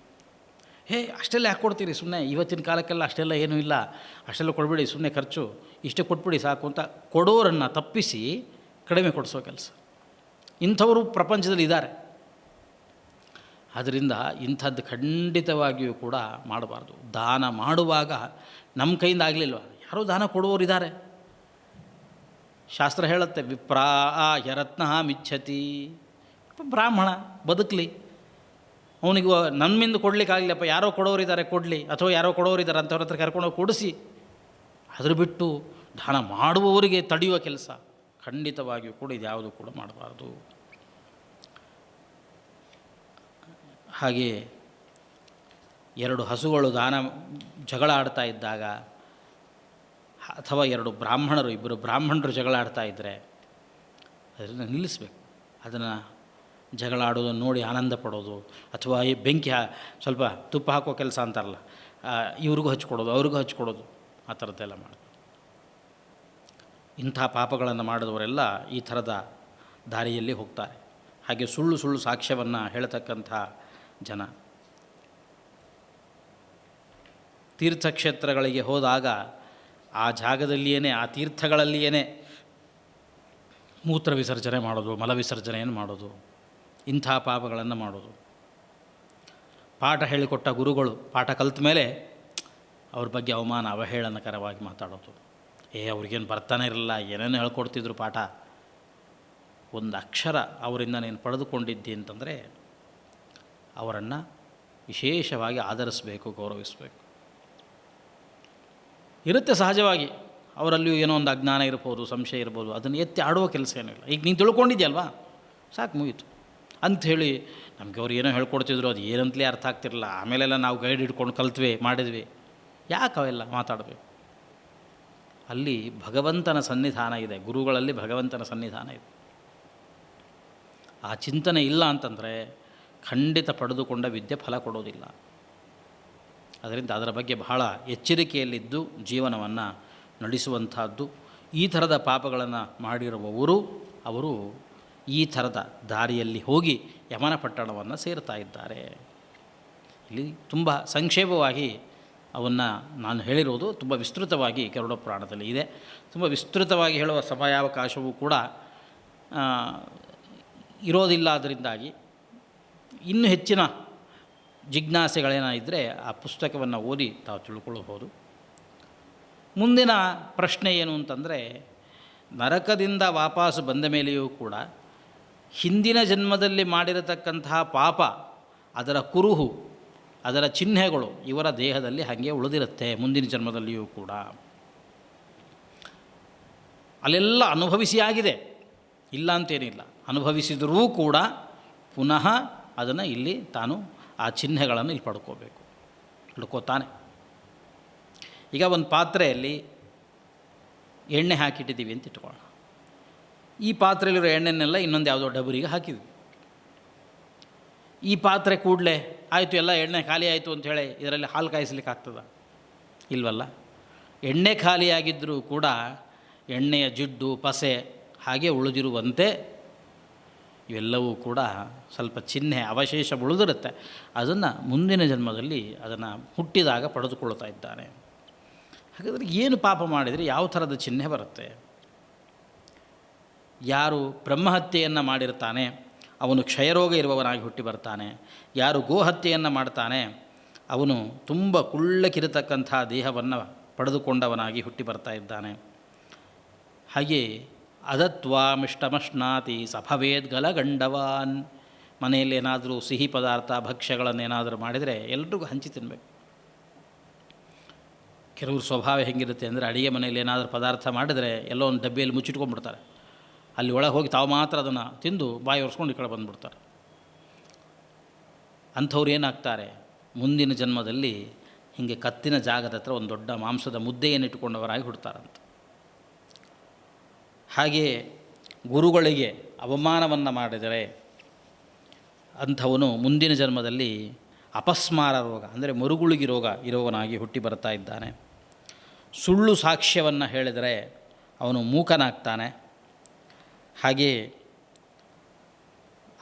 ಹೇ, ಅಷ್ಟೆಲ್ಲ ಯಾಕೆ ಕೊಡ್ತೀರಿ? ಸುಮ್ಮನೆ ಇವತ್ತಿನ ಕಾಲಕ್ಕೆಲ್ಲ ಅಷ್ಟೆಲ್ಲ ಏನೂ ಇಲ್ಲ. ಅಷ್ಟೆಲ್ಲ ಕೊಡಬೇಡಿ ಸುಮ್ಮನೆ ಖರ್ಚು. ಇಷ್ಟೇ ಕೊಟ್ಬಿಡಿ ಸಾಕು ಅಂತ ಕೊಡೋರನ್ನು ತಪ್ಪಿಸಿ ಕಡಿಮೆ ಕೊಡಿಸೋ ಕೆಲಸ. ಇಂಥವರು ಪ್ರಪಂಚದಲ್ಲಿ ಇದ್ದಾರೆ. ಆದ್ದರಿಂದ ಇಂಥದ್ದು ಖಂಡಿತವಾಗಿಯೂ ಕೂಡ ಮಾಡಬಾರ್ದು. ದಾನ ಮಾಡುವಾಗ ನಮ್ಮ ಕೈಯಿಂದ ಆಗಲಿಲ್ವ? ಯಾರೋ ದಾನ ಕೊಡುವವರು ಇದ್ದಾರೆ. ಶಾಸ್ತ್ರ ಹೇಳುತ್ತೆ, ವಿಪ್ರಾ ಯರತ್ನ ಮಿಚ್ಛತಿ. ಬ್ರಾಹ್ಮಣ, ಬದುಕಲಿ. ಅವನಿಗೆ ನಮ್ಮಿಂದ ಕೊಡಲಿಕ್ಕಾಗಲಿಲ್ಲಪ್ಪ ಯಾರೋ ಕೊಡೋರಿದ್ದಾರೆ ಕೊಡಲಿ. ಅಥವಾ, ಯಾರೋ ಕೊಡೋರಿದ್ದಾರೆ ಅಂಥವ್ರ ಹತ್ರ ಕರ್ಕೊಂಡೋಗಿ ಕೊಡಿಸಿ. ಅದ್ರ ಬಿಟ್ಟು ದಾನ ಮಾಡುವವರಿಗೆ ತಡೆಯುವ ಕೆಲಸ ಖಂಡಿತವಾಗಿಯೂ ಕೂಡ ಇದು ಯಾವುದು ಕೂಡ ಮಾಡಬಾರ್ದು. ಹಾಗೆ ಎರಡು ಹಸುಗಳು ದಾನ ಜಗಳ ಆಡ್ತಾ ಇದ್ದಾಗ, ಅಥವಾ ಎರಡು ಬ್ರಾಹ್ಮಣರು, ಇಬ್ಬರು ಬ್ರಾಹ್ಮಣರು ಜಗಳ ಆಡ್ತಾ ಇದ್ದರೆ ಅದನ್ನು ನಿಲ್ಲಿಸಬೇಕು. ಅದನ್ನು ಜಗಳ ಆಡೋದನ್ನು ನೋಡಿ ಆನಂದ ಪಡೋದು. ಅಥವಾ ಈ ಬೆಂಕಿ ಸ್ವಲ್ಪ ತುಪ್ಪ ಹಾಕೋ ಕೆಲಸ ಅಂತಾರಲ್ಲ ಇವ್ರಿಗೂ ಹಚ್ಕೊಡೋದು, ಅವ್ರಿಗೂ ಹಚ್ಕೊಡೋದು. ಆ ಥರದ್ದೆಲ್ಲ ಮಾಡೋದು ಇಂಥ ಪಾಪಗಳನ್ನು ಮಾಡಿದವರೆಲ್ಲ ಈ ಥರದ ದಾರಿಯಲ್ಲಿ ಹೋಗ್ತಾರೆ. ಹಾಗೆ ಸುಳ್ಳು ಸುಳ್ಳು ಸಾಕ್ಷ್ಯವನ್ನು ಹೇಳ್ತಕ್ಕಂಥ ಜನ. ತೀರ್ಥಕ್ಷೇತ್ರಗಳಿಗೆ ಹೋದಾಗ ಆ ಜಾಗದಲ್ಲಿಯೇ ಆ ತೀರ್ಥಗಳಲ್ಲಿಯೇ ಮೂತ್ರ ವಿಸರ್ಜನೆ ಮಾಡೋದು ಮಲವಿಸರ್ಜನೆಯನ್ನು ಮಾಡೋದು, ಇಂಥ ಪಾಪಗಳನ್ನು ಮಾಡೋದು. ಪಾಠ ಹೇಳಿಕೊಟ್ಟ ಗುರುಗಳು, ಪಾಠ ಕಲಿತ ಮೇಲೆ ಅವ್ರ ಬಗ್ಗೆ ಅವಮಾನ, ಅವಹೇಳನಕರವಾಗಿ ಮಾತಾಡೋದು. ಏ, ಅವ್ರಿಗೇನು ಬರ್ತಾನೆ ಇರಲಿಲ್ಲ, ಏನೇನು ಹೇಳ್ಕೊಡ್ತಿದ್ರು ಪಾಠ? ಒಂದು ಅಕ್ಷರ ಅವರಿಂದ ನೀನು ಪಡೆದುಕೊಂಡಿದ್ದಿ ಅಂತಂದರೆ ಅವರನ್ನು ವಿಶೇಷವಾಗಿ ಆಧರಿಸಬೇಕು, ಗೌರವಿಸಬೇಕು. ಇರುತ್ತೆ ಸಹಜವಾಗಿ. ಅವರಲ್ಲಿಯೂ ಏನೋ ಒಂದು ಅಜ್ಞಾನ ಇರ್ಬೋದು, ಸಂಶಯ ಇರ್ಬೋದು, ಅದನ್ನು ಎತ್ತಿ ಆಡುವ ಕೆಲಸ ಏನಿಲ್ಲ ಈಗ ನೀನು ತಿಳ್ಕೊಂಡಿದ್ಯಲ್ವಾ? ಸಾಕು ಮುಗೀತು. ಅಂಥೇಳಿ ನಮಗೆ ಅವ್ರು ಏನೋ ಹೇಳ್ಕೊಡ್ತಿದ್ರು, ಅದು ಏನಂತಲೇ ಅರ್ಥ ಆಗ್ತಿರಲಿಲ್ಲ. ಆಮೇಲೆಲ್ಲ ನಾವು ಗೈಡ್ ಹಿಡ್ಕೊಂಡು ಕಲ್ತ್ವಿ, ಮಾಡಿದ್ವಿ. ಯಾಕೆ ಅವೆಲ್ಲ ಮಾತಾಡಬೇಕು? ಅಲ್ಲಿ ಭಗವಂತನ ಸನ್ನಿಧಾನ ಇದೆ. ಗುರುಗಳಲ್ಲಿ ಭಗವಂತನ ಸನ್ನಿಧಾನ ಇದೆ. ಆ ಚಿಂತನೆ ಇಲ್ಲ ಅಂತಂದರೆ ಖಂಡಿತ ಪಡೆದುಕೊಂಡ ವಿದ್ಯೆ ಫಲ ಕೊಡೋದಿಲ್ಲ ಅದರಿಂದ ಅದರ ಬಗ್ಗೆ ಬಹಳ ಎಚ್ಚರಿಕೆಯಲ್ಲಿದ್ದು ಜೀವನವನ್ನು ನಡೆಸುವಂಥದ್ದು. ಈ ಥರದ ಪಾಪಗಳನ್ನು ಮಾಡಿರುವವರು ಅವರು ಈ ಥರದ ದಾರಿಯಲ್ಲಿ ಹೋಗಿ ಯಮನ ಪಟ್ಟಣವನ್ನು ಸೇರ್ತಾ ಇದ್ದಾರೆ. ಇಲ್ಲಿ ತುಂಬ ಸಂಕ್ಷೇಪವಾಗಿ ಅವನ್ನು ನಾನು ಹೇಳಿರೋದು ತುಂಬ ವಿಸ್ತೃತವಾಗಿ ಗರುಡ ಪುರಾಣದಲ್ಲಿ ಇದೆ. ತುಂಬ ವಿಸ್ತೃತವಾಗಿ ಹೇಳುವ ಸಮಯಾವಕಾಶವೂ ಕೂಡ ಇರೋದಿಲ್ಲ ಅದರಿಂದಾಗಿ ಇನ್ನೂ ಹೆಚ್ಚಿನ ಜಿಜ್ಞಾಸೆಗಳೇನಾಯಿದ್ರೆ ಆ ಪುಸ್ತಕವನ್ನು ಓದಿ ತಾವು ತಿಳ್ಕೊಳ್ಬೋದು ಮುಂದಿನ ಪ್ರಶ್ನೆ ಏನು ಅಂತಂದರೆ, ನರಕದಿಂದ ವಾಪಸ್ಸು ಬಂದ ಮೇಲೆಯೂ ಕೂಡ ಹಿಂದಿನ ಜನ್ಮದಲ್ಲಿ ಮಾಡಿರತಕ್ಕಂತಹ ಪಾಪ, ಅದರ ಕುರುಹು, ಅದರ ಚಿಹ್ನೆಗಳು ಇವರ ದೇಹದಲ್ಲಿ ಹಾಗೆ ಉಳಿದಿರುತ್ತೆ ಮುಂದಿನ ಜನ್ಮದಲ್ಲಿಯೂ ಕೂಡ. ಅಲ್ಲೆಲ್ಲ ಅನುಭವಿಸಿ ಆಗಿದೆ ಇಲ್ಲ ಅಂತೇನಿಲ್ಲ. ಅನುಭವಿಸಿದರೂ ಕೂಡ ಪುನಃ ಅದನ್ನು ಇಲ್ಲಿ ತಾನು ಆ ಚಿಹ್ನೆಗಳನ್ನು ಇಲ್ಲಿ ಪಡ್ಕೋಬೇಕು. ಹಿಡ್ಕೋತಾನೆ ಈಗ ಒಂದು ಪಾತ್ರೆಯಲ್ಲಿ ಎಣ್ಣೆ ಹಾಕಿಟ್ಟಿದ್ದೀವಿ ಅಂತ ಇಟ್ಕೊಳ್ಳೋಣ. ಈ ಪಾತ್ರೆಯಲ್ಲಿರೋ ಎಣ್ಣೆನೆಲ್ಲ ಇನ್ನೊಂದು ಯಾವುದೋ ಡಬರಿಗೆ ಹಾಕಿದ್ವಿ. ಈ ಪಾತ್ರೆ ಕೂಡಲೇ ಆಯಿತು ಎಲ್ಲ ಎಣ್ಣೆ ಖಾಲಿ ಆಯಿತು ಅಂಥೇಳಿ ಇದರಲ್ಲಿ ಹಾಲು ಕಾಯಿಸ್ಲಿಕ್ಕೆ ಆಗ್ತದ? ಇಲ್ವಲ್ಲ? ಎಣ್ಣೆ ಖಾಲಿಯಾಗಿದ್ದರೂ ಕೂಡ ಎಣ್ಣೆಯ ಜಿಡ್ಡು, ಪಸೆ ಹಾಗೆ ಉಳಿದಿರುವಂತೆ ಇವೆಲ್ಲವೂ ಕೂಡ ಸ್ವಲ್ಪ ಚಿಹ್ನೆ, ಅವಶೇಷ ಉಳಿದಿರುತ್ತೆ. ಅದನ್ನು ಮುಂದಿನ ಜನ್ಮದಲ್ಲಿ ಅದನ್ನು ಹುಟ್ಟಿದಾಗ ಪಡೆದುಕೊಳ್ತಾ ಇದ್ದಾನೆ ಹಾಗಾದರೆ ಏನು ಪಾಪ ಮಾಡಿದರೆ ಯಾವ ಥರದ ಚಿಹ್ನೆ ಬರುತ್ತೆ? ಯಾರು ಬ್ರಹ್ಮಹತ್ಯೆಯನ್ನು ಮಾಡಿರ್ತಾನೆ, ಅವನು ಕ್ಷಯರೋಗ ಇರುವವನಾಗಿ ಹುಟ್ಟಿ ಬರ್ತಾನೆ. ಯಾರು ಗೋಹತ್ಯೆಯನ್ನು ಮಾಡ್ತಾನೆ, ಅವನು ತುಂಬ ಕುಳ್ಳಕ್ಕಿರತಕ್ಕಂಥ ದೇಹವನ್ನು ಪಡೆದುಕೊಂಡವನಾಗಿ ಹುಟ್ಟಿ ಬರ್ತಾ ಇದ್ದಾನೆ. ಹಾಗೆ ಅದತ್ವಾಮಿಷ್ಟಮಶ್ನಾತಿ ಸಫವೇದ್ ಗಲಗಂಡವಾನ್. ಮನೆಯಲ್ಲಿ ಏನಾದರೂ ಸಿಹಿ ಪದಾರ್ಥ, ಭಕ್ಷ್ಯಗಳನ್ನೇನಾದರೂ ಮಾಡಿದರೆ ಎಲ್ರಿಗೂ ಹಂಚಿ ತಿನ್ನಬೇಕು ಕೆಲವ್ರ ಸ್ವಭಾವ ಹೆಂಗಿರುತ್ತೆ ಅಂದರೆ ಅಡುಗೆ ಮನೆಯಲ್ಲಿ ಏನಾದರೂ ಪದಾರ್ಥ ಮಾಡಿದರೆ ಎಲ್ಲೋ ಒಂದು ಡಬ್ಬಿಯಲ್ಲಿ ಮುಚ್ಚಿಟ್ಕೊಂಡ್ಬಿಡ್ತಾರೆ. ಅಲ್ಲಿ ಒಳಗೆ ಹೋಗಿ ತಾವು ಮಾತ್ರ ಅದನ್ನು ತಿಂದು ಬಾಯಿ ಒರೆಸ್ಕೊಂಡು ಈ ಕಡೆ ಬಂದುಬಿಡ್ತಾರೆ. ಅಂಥವ್ರು ಏನಾಗ್ತಾರೆ? ಮುಂದಿನ ಜನ್ಮದಲ್ಲಿ ಹೀಗೆ ಕತ್ತಿನ ಜಾಗದ ಹತ್ರ ಒಂದು ದೊಡ್ಡ ಮಾಂಸದ ಮುದ್ದೆಯನ್ನು ಇಟ್ಟುಕೊಂಡವರಾಗಿ ಹುಡ್ತಾರಂತ. ಹಾಗೆ ಗುರುಗಳಿಗೆ ಅವಮಾನವನ್ನು ಮಾಡಿದರೆ ಅಂಥವನು ಮುಂದಿನ ಜನ್ಮದಲ್ಲಿ ಅಪಸ್ಮಾರ ರೋಗ, ಅಂದರೆ ಮರುಗುಳುಗಿ ರೋಗ ಇರುವವನಾಗಿ ಹುಟ್ಟಿ ಬರ್ತಾ ಇದ್ದಾನೆ. ಸುಳ್ಳು ಸಾಕ್ಷ್ಯವನ್ನು ಹೇಳಿದರೆ ಅವನು ಮೂಕನಾಗ್ತಾನೆ. ಹಾಗೆ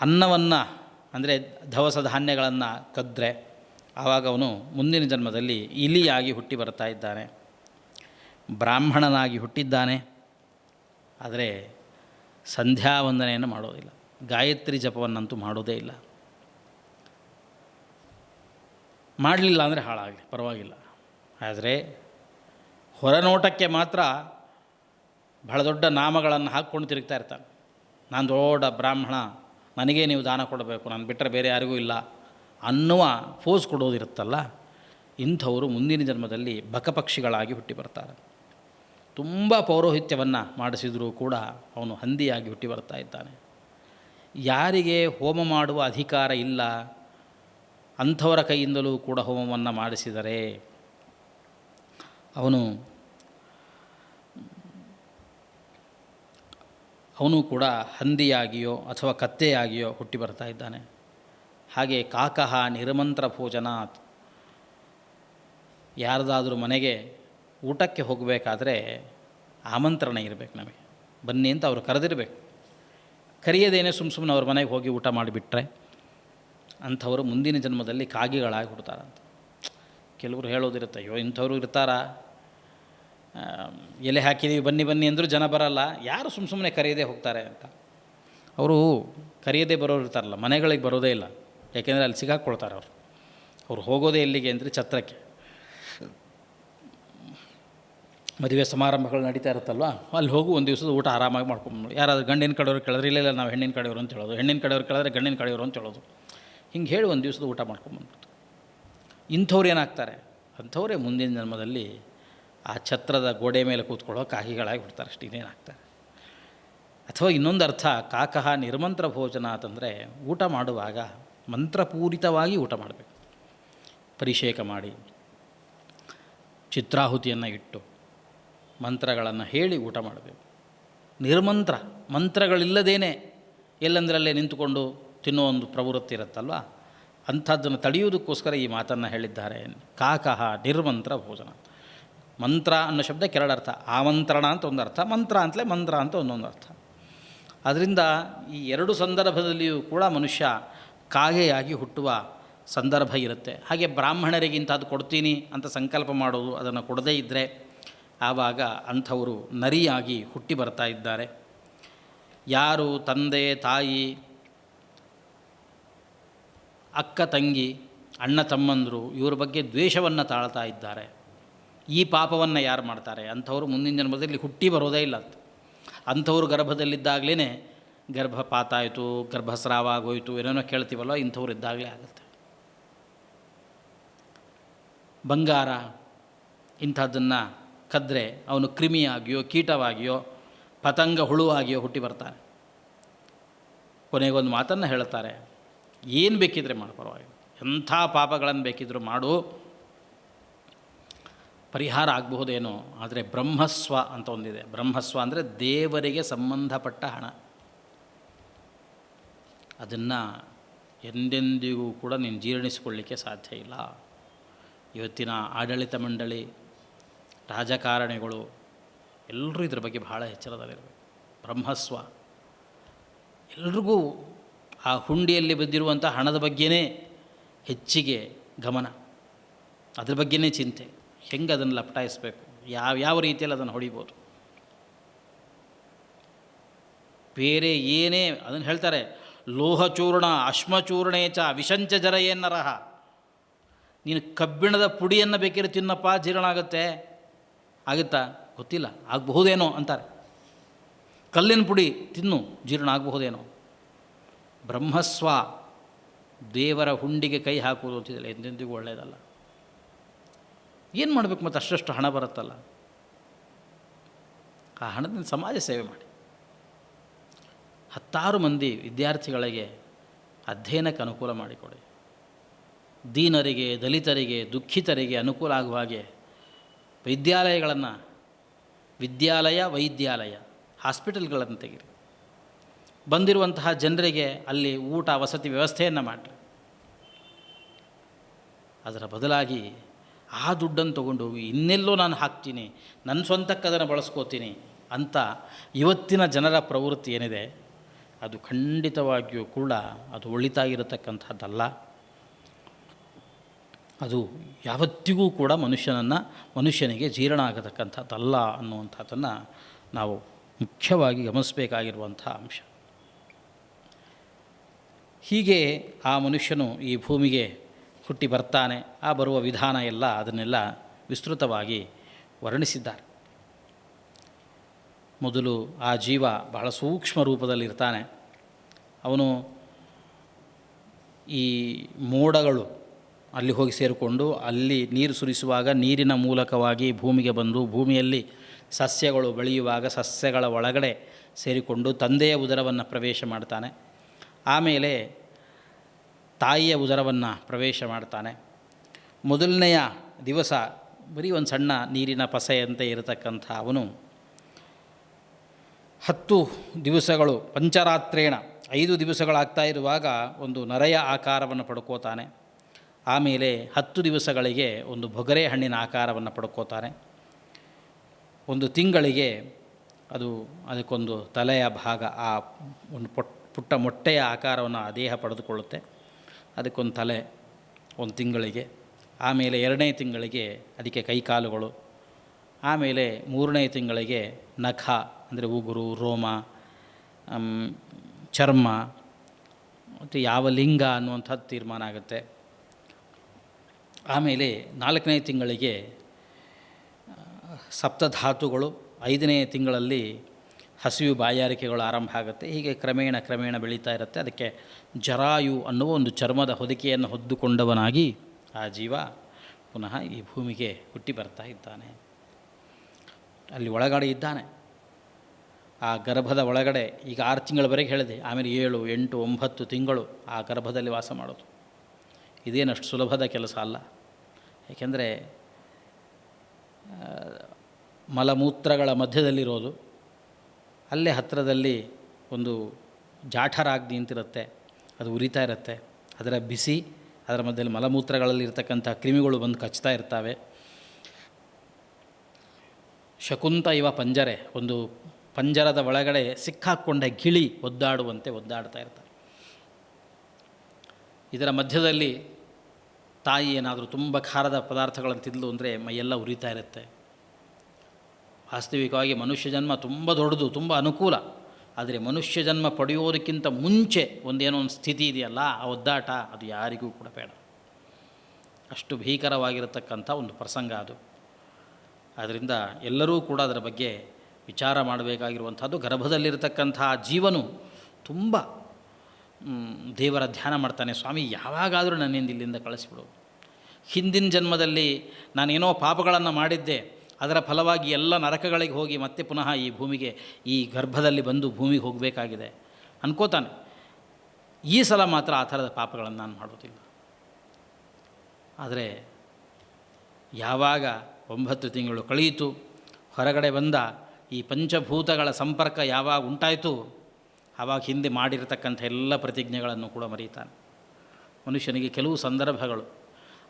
ಅನ್ನವನ್ನು, ಅಂದರೆ ದವಸ ಧಾನ್ಯಗಳನ್ನು ಕದ್ದರೆ ಆವಾಗ ಅವನು ಮುಂದಿನ ಜನ್ಮದಲ್ಲಿ ಇಲಿಯಾಗಿ ಹುಟ್ಟಿ ಬರ್ತಾ ಇದ್ದಾನೆ. ಬ್ರಾಹ್ಮಣನಾಗಿ ಹುಟ್ಟಿದ್ದಾನೆ. ಆದರೆ ಸಂಧ್ಯಾ ವಂದನೆಯನ್ನು ಮಾಡೋದಿಲ್ಲ. ಗಾಯತ್ರಿ ಜಪವನ್ನಂತೂ ಮಾಡೋದೇ ಇಲ್ಲ. ಮಾಡಲಿಲ್ಲ ಅಂದರೆ ಹಾಳಾಗಲಿ, ಪರವಾಗಿಲ್ಲ. ಆದರೆ ಹೊರನೋಟಕ್ಕೆ ಮಾತ್ರ ಬಹಳ ದೊಡ್ಡ ನಾಮಗಳನ್ನು ಹಾಕ್ಕೊಂಡು ತಿರುಗ್ತಾ ಇರ್ತಾನೆ ನಾನು ದೊಡ್ಡ ಬ್ರಾಹ್ಮಣ, ನನಗೇ ನೀವು ದಾನ ಕೊಡಬೇಕು, ನಾನು ಬಿಟ್ಟರೆ ಬೇರೆ ಯಾರಿಗೂ ಇಲ್ಲ ಅನ್ನುವ ಫೋಸ್ ಕೊಡೋದಿರುತ್ತಲ್ಲ, ಇಂಥವರು ಮುಂದಿನ ಜನ್ಮದಲ್ಲಿ ಬಕಪಕ್ಷಿಗಳಾಗಿ ಹುಟ್ಟಿ ಬರ್ತಾರೆ. ತುಂಬ ಪೌರೋಹಿತ್ಯವನ್ನು ಮಾಡಿಸಿದರೂ ಕೂಡ ಅವನು ಹಂದಿಯಾಗಿ ಹುಟ್ಟಿ ಬರ್ತಾ ಇದ್ದಾನೆ. ಯಾರಿಗೆ ಹೋಮ ಮಾಡುವ ಅಧಿಕಾರ ಇಲ್ಲ, ಅಂಥವರ ಕೈಯಿಂದಲೂ ಕೂಡ ಹೋಮವನ್ನು ಮಾಡಿಸಿದರೆ ಅವನು ಅವನು ಕೂಡ ಹಂದಿಯಾಗಿಯೋ ಅಥವಾ ಕತ್ತೆಯಾಗಿಯೋ ಹುಟ್ಟಿ ಬರ್ತಾ ಇದ್ದಾನೆ. ಹಾಗೆ ಕಾಕಹ ನಿರಮಂತ್ರ ಭೋಜನಾತ್, ಯಾರದಾದರೂ ಮನೆಗೆ ಊಟಕ್ಕೆ ಹೋಗಬೇಕಾದ್ರೆ ಆಮಂತ್ರಣ ಇರಬೇಕು ನಮಗೆ. ಬನ್ನಿ ಅಂತ ಅವರು ಕರೆದಿರಬೇಕು. ಕರೆಯದೇನೆ ಸುಮ್ಮ ಸುಮ್ಮನೆ ಅವ್ರ ಮನೆಗೆ ಹೋಗಿ ಊಟ ಮಾಡಿಬಿಟ್ರೆ ಅಂಥವರು ಮುಂದಿನ ಜನ್ಮದಲ್ಲಿ ಕಾಗಿಗಳಾಗಿ ಹುಡ್ತಾರಂತ. ಕೆಲವರು ಹೇಳೋದಿರುತ್ತೆ, ಅಯ್ಯೋ, ಇಂಥವ್ರು ಇರ್ತಾರಾ? ಎಲೆ ಹಾಕಿದೀವಿ, ಬನ್ನಿ ಬನ್ನಿ ಅಂದರೂ ಜನ ಬರಲ್ಲ. ಯಾರು ಸುಮ್ಮ ಸುಮ್ಮನೆ ಕರೆಯದೇ ಹೋಗ್ತಾರೆ ಅಂತ. ಅವರು ಕರೆಯದೇ ಬರೋರು ಇರ್ತಾರಲ್ಲ, ಮನೆಗಳಿಗೆ ಬರೋದೇ ಇಲ್ಲ. ಯಾಕೆಂದರೆ ಅಲ್ಲಿ ಸಿಗಾಕ್ಕೊಳ್ತಾರೆ ಅವರು ಅವ್ರು ಹೋಗೋದೇ ಎಲ್ಲಿಗೆ ಅಂದರೆ ಛತ್ರಕ್ಕೆ. ಮದುವೆ ಸಮಾರಂಭಗಳು ನಡೀತಾ ಇರುತ್ತಲ್ವ? ಅಲ್ಲಿ ಹೋಗು, ಒಂದು ದಿವಸದ ಊಟ ಆರಾಮಾಗಿ ಮಾಡ್ಕೊಂಡು ಯಾರಾದರೂ ಗಂಡಿನ ಕಡೆಯವ್ರು ಕೇಳಿದ್ರೆ, ಇಲ್ಲ ನಾವು ಹೆಣ್ಣಿನ ಕಡೆಯವರು ಅಂತ ಹೇಳೋದು. ಹೆಣ್ಣಿನ ಕಡೆಯವ್ರು ಕೇಳಿದ್ರೆ ಗಂಡಿನ ಕಡೆಯವರು ಅಂತ ಹೇಳೋದು. ಹಿಂಗೆ ಹೇಳಿ ಒಂದು ದಿವಸದ ಊಟ ಮಾಡ್ಕೊಂಬಂದ್ಬಿಡ್ತು ಇಂಥವ್ರು ಏನಾಗ್ತಾರೆ? ಅಂಥವರೇ ಮುಂದಿನ ಜನ್ಮದಲ್ಲಿ ಆ ಛತ್ರದ ಗೋಡೆ ಮೇಲೆ ಕೂತ್ಕೊಳ್ಳೋ ಕಾಕಿಗಳಾಗಿ ಬಿಡ್ತಾರೆ ಅಷ್ಟು, ಇನ್ನೇನಾಗ್ತಾರೆ? ಅಥವಾ ಇನ್ನೊಂದು ಅರ್ಥ ಕಾಕಹ ನಿರ್ಮಂತ್ರ ಭೋಜನ ಅಂತಂದರೆ ಊಟ ಮಾಡುವಾಗ ಮಂತ್ರಪೂರಿತವಾಗಿ ಊಟ ಮಾಡಬೇಕು. ಪರಿಷೇಕ ಮಾಡಿ, ಚಿತ್ರಾಹುತಿಯನ್ನು ಇಟ್ಟು ಮಂತ್ರಗಳನ್ನು ಹೇಳಿ ಊಟ ಮಾಡಬೇಕು. ನಿರ್ಮಂತ್ರ, ಮಂತ್ರಗಳಿಲ್ಲದೇನೆ ಎಲ್ಲೆಂದರಲ್ಲೇ ನಿಂತುಕೊಂಡು ತಿನ್ನೋ ಒಂದು ಪ್ರವೃತ್ತಿ ಇರುತ್ತಲ್ವ? ಅಂಥದ್ದನ್ನು ತಡೆಯುವುದಕ್ಕೋಸ್ಕರ ಈ ಮಾತನ್ನು ಹೇಳಿದ್ದಾರೆ. ಕಾಕಹ ನಿರ್ಮಂತ್ರ ಭೋಜನ. ಮಂತ್ರ ಅನ್ನೋ ಶಬ್ದ ಎರಡು ಅರ್ಥ. ಆಮಂತ್ರಣ ಅಂತ ಒಂದು ಅರ್ಥ. ಮಂತ್ರ ಅಂತಲೇ ಮಂತ್ರ ಅಂತ ಒಂದೊಂದು ಅರ್ಥ. ಅದರಿಂದ ಈ ಎರಡು ಸಂದರ್ಭದಲ್ಲಿಯೂ ಕೂಡ ಮನುಷ್ಯ ಕಾಗೆಯಾಗಿ ಹುಟ್ಟುವ ಸಂದರ್ಭ ಇರುತ್ತೆ. ಹಾಗೆ ಬ್ರಾಹ್ಮಣರಿಗೆ ಇಂಥದ್ದು ಕೊಡ್ತೀನಿ ಅಂತ ಸಂಕಲ್ಪ ಮಾಡೋದು ಅದನ್ನು ಕೊಡದೇ ಇದ್ದರೆ ಆವಾಗ ಅಂಥವರು ನರಿಯಾಗಿ ಹುಟ್ಟಿ ಬರ್ತಾ ಇದ್ದಾರೆ. ಯಾರು ತಂದೆ, ತಾಯಿ, ಅಕ್ಕ, ತಂಗಿ, ಅಣ್ಣ, ತಮ್ಮಂದರು ಇವ್ರ ಬಗ್ಗೆ ದ್ವೇಷವನ್ನು ತಾಳ್ತಾ ಇದ್ದಾರೆ. ಈ ಪಾಪವನ್ನು ಯಾರು ಮಾಡ್ತಾರೆ? ಅಂಥವ್ರು ಮುಂದಿನ ಜನ್ಮದಲ್ಲಿ ಹುಟ್ಟಿ ಬರೋದೇ ಇಲ್ಲ. ಅಂಥವ್ರು ಗರ್ಭದಲ್ಲಿದ್ದಾಗಲೇ ಗರ್ಭಪಾತ ಆಯಿತು ಗರ್ಭಸ್ರಾವ ಆಗೋಯ್ತು ಏನೇನೋ ಕೇಳ್ತೀವಲ್ಲ ಇಂಥವ್ರು ಇದ್ದಾಗಲೇ ಆಗುತ್ತೆ. ಬಂಗಾರ ಇಂಥದ್ದನ್ನು ಕದ್ದರೆ ಅವನು ಕ್ರಿಮಿಯಾಗಿಯೋ, ಕೀಟವಾಗಿಯೋ, ಪತಂಗ ಹುಳುವಾಗಿಯೋ ಹುಟ್ಟಿ ಬರ್ತಾನೆ. ಕೊನೆಗೊಂದು ಮಾತನ್ನು ಹೇಳ್ತಾರೆ ಏನು ಬೇಕಿದ್ರೆ ಮಾಡು ಪರವಾಗಿಲ್ಲ ಎಂಥ ಪಾಪಗಳನ್ನು ಬೇಕಿದ್ರೂ ಮಾಡು. ಪರಿಹಾರ ಆಗಬಹುದೇನೋ, ಆದರೆ ಬ್ರಹ್ಮಸ್ವ ಅಂತ ಒಂದಿದೆ. ಬ್ರಹ್ಮಸ್ವ ಅಂದರೆ ದೇವರಿಗೆ ಸಂಬಂಧಪಟ್ಟ ಹಣ. ಅದನ್ನು ಎಂದೆಂದಿಗೂ ಕೂಡ ನೀನು ಜೀರ್ಣಿಸಿಕೊಳ್ಳಿಕ್ಕೆ ಸಾಧ್ಯ ಇಲ್ಲ. ಇವತ್ತಿನ ಆಡಳಿತ ಮಂಡಳಿ ರಾಜಕಾರಣಿಗಳು ಎಲ್ಲರೂ ಇದ್ರ ಬಗ್ಗೆ ಬಹಳ ಎಚ್ಚರದಲ್ಲಿರಬೇಕು. ಬ್ರಹ್ಮಸ್ವ. ಎಲ್ರಿಗೂ ಆ ಹುಂಡಿಯಲ್ಲಿ ಬಿದ್ದಿರುವಂಥ ಹಣದ ಬಗ್ಗೆನೇ ಹೆಚ್ಚಿಗೆ ಗಮನ. ಅದ್ರ ಬಗ್ಗೆನೇ ಚಿಂತೆ. ಹೆಂಗೆ ಅದನ್ನು ಲಪಟಾಯಿಸ್ಬೇಕು? ಯಾವ ಯಾವ ರೀತಿಯಲ್ಲಿ ಅದನ್ನು ಹೊಡಿಬೋದು? ಬೇರೆ ಏನೇ, ಅದನ್ನು ಹೇಳ್ತಾರೆ ಲೋಹಚೂರ್ಣ ಅಶ್ಮಚೂರ್ಣೇ ಚ ವಿಷಂಚ ಜರ ಏನರಹ ನೀನು ಕಬ್ಬಿಣದ ಪುಡಿಯನ್ನು ಬೇಕಿದ್ರೆ ತಿನ್ನಪ್ಪ ಜೀರ್ಣ ಆಗುತ್ತೆ ಆಗುತ್ತಾ? ಗೊತ್ತಿಲ್ಲ. ಆಗಬಹುದೇನೋ ಅಂತಾರೆ. ಕಲ್ಲಿನ ಪುಡಿ ತಿನ್ನು, ಜೀರ್ಣ ಆಗಬಹುದೇನೋ. ಬ್ರಹ್ಮಸ್ವ, ದೇವರ ಹುಂಡಿಗೆ ಕೈ ಹಾಕುವುದು ಅಂತಿದ್ದಿಲ್ಲ ಎಂದೆಂದಿಗೂ ಒಳ್ಳೆಯದಲ್ಲ. ಏನು ಮಾಡಬೇಕು ಮತ್ತು ಅಷ್ಟಷ್ಟು ಹಣ ಬರುತ್ತಲ್ಲ? ಆ ಹಣದಿಂದ ಸಮಾಜ ಸೇವೆ ಮಾಡಿ. ಹತ್ತಾರು ಮಂದಿ ವಿದ್ಯಾರ್ಥಿಗಳಿಗೆ ಅಧ್ಯಯನಕ್ಕೆ ಅನುಕೂಲ ಮಾಡಿಕೊಡಿ. ದೀನರಿಗೆ, ದಲಿತರಿಗೆ, ದುಃಖಿತರಿಗೆ ಅನುಕೂಲ ಆಗುವ ಹಾಗೆ ವಿದ್ಯಾಲಯಗಳನ್ನು ವಿದ್ಯಾಲಯ, ವೈದ್ಯಾಲಯ, ಹಾಸ್ಪಿಟಲ್ಗಳನ್ನು ತೆಗೀರಿ. ಬಂದಿರುವಂತಹ ಜನರಿಗೆ ಅಲ್ಲಿ ಊಟ, ವಸತಿ ವ್ಯವಸ್ಥೆಯನ್ನು ಮಾಡಿರಿ. ಅದರ ಬದಲಾಗಿ ಆ ದುಡ್ಡನ್ನು ತೊಗೊಂಡು ಇನ್ನೆಲ್ಲೋ ನಾನು ಹಾಕ್ತೀನಿ, ನನ್ನ ಸ್ವಂತಕ್ಕೆ ಅದನ್ನು ಬಳಸ್ಕೋತೀನಿ ಅಂತ ಇವತ್ತಿನ ಜನರ ಪ್ರವೃತ್ತಿ ಏನಿದೆ, ಅದು ಖಂಡಿತವಾಗಿಯೂ ಕೂಡ ಅದು ಒಳಿತಾಗಿರತಕ್ಕಂಥದ್ದಲ್ಲ ಅದು ಯಾವತ್ತಿಗೂ ಕೂಡ ಮನುಷ್ಯನನ್ನು, ಮನುಷ್ಯನಿಗೆ ಜೀರ್ಣ ಆಗತಕ್ಕಂಥದ್ದಲ್ಲ ಅನ್ನುವಂಥದ್ದನ್ನು ನಾವು ಮುಖ್ಯವಾಗಿ ಗಮನಿಸಬೇಕಾಗಿರುವಂಥ ಅಂಶ. ಹೀಗೆ ಆ ಮನುಷ್ಯನು ಈ ಭೂಮಿಗೆ ಹುಟ್ಟಿ ಬರ್ತಾನೆ, ಆ ಬರುವ ವಿಧಾನ ಎಲ್ಲ ಅದನ್ನೆಲ್ಲ ವಿಸ್ತೃತವಾಗಿ ವರ್ಣಿಸಿದ್ದಾರೆ. ಮೊದಲು ಆ ಜೀವ ಬಹಳ ಸೂಕ್ಷ್ಮ ರೂಪದಲ್ಲಿರ್ತಾನೆ. ಅವನು ಈ ಮೋಡಗಳು ಅಲ್ಲಿ ಹೋಗಿ ಸೇರಿಕೊಂಡು ಅಲ್ಲಿ ನೀರು ಸುರಿಸುವಾಗ ನೀರಿನ ಮೂಲಕವಾಗಿ ಭೂಮಿಗೆ ಬಂದು ಭೂಮಿಯಲ್ಲಿ ಸಸ್ಯಗಳು ಬೆಳೆಯುವಾಗ ಸಸ್ಯಗಳ ಒಳಗಡೆ ಸೇರಿಕೊಂಡು ತಂದೆಯ ಉದರವನ್ನು ಪ್ರವೇಶ ಮಾಡ್ತಾನೆ. ಆಮೇಲೆ ತಾಯಿಯ ಉದರವನ್ನು ಪ್ರವೇಶ ಮಾಡ್ತಾನೆ. ಮೊದಲನೆಯ ದಿವಸ ಬರೀ ಒಂದು ಸಣ್ಣ ನೀರಿನ ಪಸೆಯಂತೆ ಇರತಕ್ಕಂಥ ಅವನು ಹತ್ತು ದಿವಸಗಳು ಪಂಚರಾತ್ರೇಣ ಐದು ದಿವಸಗಳಾಗ್ತಾ ಇರುವಾಗ ಒಂದು ನರೆಯ ಆಕಾರವನ್ನು ಪಡ್ಕೋತಾನೆ. ಆಮೇಲೆ ಹತ್ತು ದಿವಸಗಳಿಗೆ ಒಂದು ಬೊಗರೆ ಹಣ್ಣಿನ ಆಕಾರವನ್ನು ಪಡ್ಕೋತಾರೆ. ಒಂದು ತಿಂಗಳಿಗೆ ಅದು ಅದಕ್ಕೊಂದು ತಲೆಯ ಭಾಗ, ಆ ಒಂದು ಪೊಟ್, ಪುಟ್ಟ ಮೊಟ್ಟೆಯ ಆಕಾರವನ್ನು ಆ ದೇಹ ಪಡೆದುಕೊಳ್ಳುತ್ತೆ. ಅದಕ್ಕೊಂದು ತಲೆ ಒಂದು ತಿಂಗಳಿಗೆ, ಆಮೇಲೆ ಎರಡನೇ ತಿಂಗಳಿಗೆ ಅದಕ್ಕೆ ಕೈಕಾಲುಗಳು, ಆಮೇಲೆ ಮೂರನೇ ತಿಂಗಳಿಗೆ ನಖ, ಅಂದರೆ ಉಗುರು, ರೋಮ ಚರ್ಮ, ಮತ್ತು ಯಾವ ಲಿಂಗ ಅನ್ನುವಂಥದ್ದು ತೀರ್ಮಾನ ಆಗುತ್ತೆ. ಆಮೇಲೆ ನಾಲ್ಕನೇ ತಿಂಗಳಿಗೆ ಸಪ್ತಧಾತುಗಳು ಐದನೇ ತಿಂಗಳಲ್ಲಿ ಹಸಿವು ಬಾಯಾರಿಕೆಗಳು ಆರಂಭ ಆಗುತ್ತೆ. ಹೀಗೆ ಕ್ರಮೇಣ ಕ್ರಮೇಣ ಬೆಳೀತಾ ಇರುತ್ತೆ. ಅದಕ್ಕೆ ಜರಾಯು ಅನ್ನುವ ಒಂದು ಚರ್ಮದ ಹೊದಿಕೆಯನ್ನು ಹೊದ್ದುಕೊಂಡವನಾಗಿ ಆ ಜೀವ ಪುನಃ ಈ ಭೂಮಿಗೆ ಹುಟ್ಟಿ ಬರ್ತಾ ಇದ್ದಾನೆ. ಅಲ್ಲಿ ಒಳಗಡೆ ಇದ್ದಾನೆ. ಆ ಗರ್ಭದ ಒಳಗಡೆ, ಈಗ ಆರು ತಿಂಗಳವರೆಗೆ ಹೇಳಿದೆ, ಆಮೇಲೆ ಏಳು, ಎಂಟು, ಒಂಬತ್ತು ತಿಂಗಳು ಆ ಗರ್ಭದಲ್ಲಿ ವಾಸ ಮಾಡೋದು. ಇದೇನಷ್ಟು ಸುಲಭದ ಕೆಲಸ ಅಲ್ಲ. ಏಕೆಂದರೆ ಮಲಮೂತ್ರಗಳ ಮಧ್ಯದಲ್ಲಿರೋದು, ಅಲ್ಲೇ ಹತ್ತಿರದಲ್ಲಿ ಒಂದು ಜಾಠರಾಗ್ನಿ ಅಂತಿರುತ್ತೆ, ಅದು ಉರಿತಾ ಇರುತ್ತೆ. ಅದರ ಬಿಸಿ, ಅದರ ಮಧ್ಯದಲ್ಲಿ ಮಲಮೂತ್ರಗಳಲ್ಲಿ ಇರ್ತಕ್ಕಂಥ ಕ್ರಿಮಿಗಳು ಬಂದು ಕಚ್ತಾ ಇರ್ತವೆ. ಶಕುಂತ ಇವ ಪಂಜರೆ, ಒಂದು ಪಂಜರದ ಒಳಗಡೆ ಸಿಕ್ಕಾಕ್ಕೊಂಡ ಗಿಳಿ ಒದ್ದಾಡುವಂತೆ ಒದ್ದಾಡ್ತಾ ಇರ್ತಾರೆ. ಇದರ ಮಧ್ಯದಲ್ಲಿ ತಾಯಿ ಏನಾದರೂ ತುಂಬ ಖಾರದ ಪದಾರ್ಥಗಳನ್ನು ತಿಂದಲು ಅಂದರೆ ಮೈಯೆಲ್ಲ ಉರಿತಾ ಇರುತ್ತೆ. ವಾಸ್ತವಿಕವಾಗಿ ಮನುಷ್ಯ ಜನ್ಮ ತುಂಬ ದೊಡ್ಡದು, ತುಂಬ ಅನುಕೂಲ. ಆದರೆ ಮನುಷ್ಯ ಜನ್ಮ ಪಡೆಯೋದಕ್ಕಿಂತ ಮುಂಚೆ ಒಂದೇನೋ ಒಂದು ಸ್ಥಿತಿ ಇದೆಯಲ್ಲ, ಆ ಒದ್ದಾಟ ಅದು ಯಾರಿಗೂ ಕೂಡ ಬೇಡ. ಅಷ್ಟು ಭೀಕರವಾಗಿರತಕ್ಕಂಥ ಒಂದು ಪ್ರಸಂಗ ಅದು. ಆದ್ದರಿಂದ ಎಲ್ಲರೂ ಕೂಡ ಅದರ ಬಗ್ಗೆ ವಿಚಾರ ಮಾಡಬೇಕಾಗಿರುವಂಥದ್ದು, ಗರ್ಭದಲ್ಲಿರತಕ್ಕಂಥ ಜೀವನು ತುಂಬ ದೇವರ ಧ್ಯಾನ ಮಾಡ್ತಾನೆ. ಸ್ವಾಮಿ, ಯಾವಾಗಾದರೂ ನನ್ನಿಂದ ಇಲ್ಲಿಂದ ಕಳಿಸ್ಬಿಡು. ಹಿಂದಿನ ಜನ್ಮದಲ್ಲಿ ನಾನೇನೋ ಪಾಪಗಳನ್ನು ಮಾಡಿದ್ದೆ, ಅದರ ಫಲವಾಗಿ ಎಲ್ಲ ನರಕಗಳಿಗೆ ಹೋಗಿ ಮತ್ತೆ ಪುನಃ ಈ ಭೂಮಿಗೆ, ಈ ಗರ್ಭದಲ್ಲಿ ಬಂದು ಭೂಮಿಗೆ ಹೋಗಬೇಕಾಗಿದೆ. ಅನ್ಕೋತಾನೆ. ಈ ಸಲ ಮಾತ್ರ ಆ ಥರದ ಪಾಪಗಳನ್ನು ನಾನು ಮಾಡೋದಿಲ್ಲ ಆದರೆ ಯಾವಾಗ ಒಂಬತ್ತು ತಿಂಗಳು ಕಳೆಯಿತು, ಹೊರಗಡೆ ಬಂದ ಈ ಪಂಚಭೂತಗಳ ಸಂಪರ್ಕ ಯಾವಾಗ ಉಂಟಾಯಿತು, ಆವಾಗ ಹಿಂದೆ ಮಾಡಿರತಕ್ಕಂಥ ಎಲ್ಲ ಪ್ರತಿಜ್ಞೆಗಳನ್ನು ಕೂಡ ಮರೀತಾನೆ ಮನುಷ್ಯನಿಗೆ ಕೆಲವು ಸಂದರ್ಭಗಳು